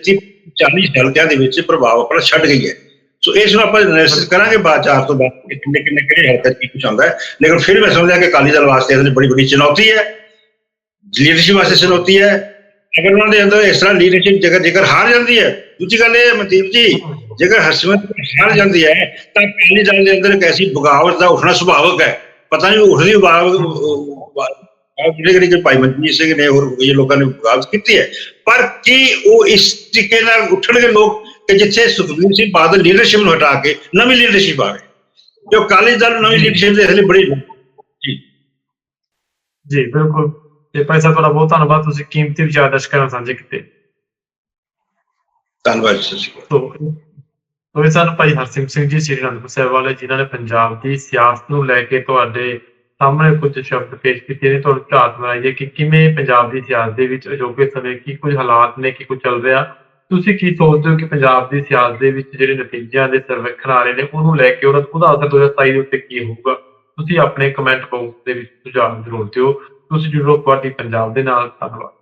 40 ਹਲਕਿਆਂ ਦੇ ਵਿੱਚ ਪ੍ਰਭਾਵ ਆਪਣਾ ਛੱਡ ਗਈ ਹੈ। ਸੋ ਇਸ ਨੂੰ ਆਪਾਂ ਐਨਾਲਿਸਿਸ ਕਰਾਂਗੇ ਬਾਅਦ ਚਾਰ ਤੋਂ ਬਾਅਦ ਕਿ ਕਿੰਨੇ ਕਿੰਨੇ ਕਿਹੜੇ ਹਰਕਤ ਕੀ ਕੁਝ ਆਉਂਦਾ ਹੈ। ਲੇਕਿਨ ਫਿਰ ਮੈਂ ਸਮਝਦਾ ਕਿ ਅਕਾਲੀ ਦਲ ਵਾਸਤੇ ਇਹ ਬੜੀ ਵੱਡੀ ਚੁਣੌਤੀ ਹੈ। ਲੀਡਰਸ਼ਿਪ ਵਾਸਤੇ ਚੁਣੌਤੀ ਹੈ। ਅਗਰ ਉਹਨਾਂ ਦੇ ਅੰਦਰ ਇਸ ਤਰ੍ਹਾਂ ਲੀਡਰਸ਼ਿਪ ਜੇਕਰ ਜੇਕਰ ਹਾਰ ਜਾਂਦੀ ਹੈ ਦੂਜੀ ਗੱਲ ਇਹ ਮਨਦੀਪ ਜੀ ਜੇਕਰ ਹਰਸਿਮਰਤ ਹਾਰ ਜਾਂਦੀ ਹੈ ਤਾਂ ਅਕਾਲੀ ਦਲ ਦੇ ਅੰਦਰ ਇੱਕ ਐਸੀ ਬਗਾਵਤ ਦਾ ਉੱਠਣਾ ਸੁਭਾਵਕ ਹੈ। ਪਤਾ ਨਹੀਂ ਉੱਠਦੀ ਜਿਹੜੇ ਜਿਹੜੇ ਭਾਈ ਮਨਜੀਤ ਸਿੰਘ ਨੇ ਹੋਰ ਇਹ ਲੋਕਾਂ ਨੇ ਬਗਾਵਤ ਕੀਤੀ ਹੈ। ਪਰ ਕੀ ਉਹ ਇਸ ਤਰੀਕੇ ਨਾਲ ਉੱਠਣਗੇ ਲੋਕ ਕਿ ਜਿੱਥੇ ਸੁਖਬੀਰ ਸਿੰਘ ਬਾਦਲ ਲੀਡਰਸ਼ਿਪ ਨੂੰ ਹਟਾ ਕੇ ਨਵੀਂ ਲੀਡਰਸ਼ਿਪ ਆਵੇ ਜੋ ਅਕਾਲੀ ਦਲ ਨਵੀਂ ਲੀਡਰਸ਼ਿਪ ਦੇ ਲਈ ਬੜੀ ਜੀ। ਜੀ ਬਿਲਕੁਲ। ਤੇ ਭਾਈ ਸਾਹਿਬ ਤੁਹਾਡਾ ਬਹੁਤ ਧੰਨਵਾਦ। ਤੁਸੀਂ ਕੀਮਤੀ ਵਿਚਾਰ ਦਰਸ਼ਕਾਂ ਨਾਲ ਸਾਂਝੇ ਕੀਤੇ। ਧੰਨਵਾਦ ਸਤਿ ਸ਼੍ਰੀ ਅਕਾਲ। ਤੋਂ ਸਨ ਭਾਈ ਹਰਸਿੰਘ ਸਿੰਘ ਜੀ, ਸ੍ਰੀ ਅਨੰਦਪੁਰ ਸਾਹਿਬ ਵਾਲੇ, ਜਿਨ੍ਹਾਂ ਨੇ ਪੰਜਾਬ ਦੀ ਸਿਆਸਤ ਨੂੰ ਲੈ ਕੇ ਤੁਹਾਡੇ ਸਾਹਮਣੇ ਕੁਝ ਸ਼ਬਦ ਪੇਸ਼ ਕੀਤੇ ਨੇ। ਤੁਹਾਨੂੰ ਝਾਤ ਮਾਰੀ ਕਿ ਕਿਵੇਂ ਪੰਜਾਬ ਦੀ ਸਿਆਸਤ ਦੇ ਵਿੱਚ ਅਜੋਕੇ ਸਮੇਂ ਕੀ ਕੁਝ ਹਾਲਾਤ ਨੇ, ਕੀ ਕੁਝ ਚੱਲ ਰਿਹਾ? ਤੁਸੀਂ ਕੀ ਸੋਚਦੇ ਹੋ ਕਿ ਪੰਜਾਬ ਦੀ ਸਿਆਸਤ ਦੇ ਵਿੱਚ ਜਿਹੜੇ ਨਤੀਜਿਆਂ ਦੇ ਸਰਵੇਖਣ ਆ ਰਹੇ ਨੇ, ਉਹਨੂੰ ਲੈ ਕੇ ਉਹਦਾ ਉਹਦਾ ਅਸਰ 2027 ਦੇ ਉੱਤੇ ਕੀ ਹੋਊਗਾ? ਤੁਸੀਂ ਆਪਣੇ ਕਮੈਂਟ ਬਾਕਸ ਦੇ ਵਿੱਚ ਸੁਝਾਅ ਜ਼ਰੂਰ ਦਿਓ। ਤੁਸੀਂ ਜੁੜੋ ਤੁਹਾਡੀ ਪੰਜਾਬ ਦੇ ਨਾਲ। ਧੰਨਵਾਦ।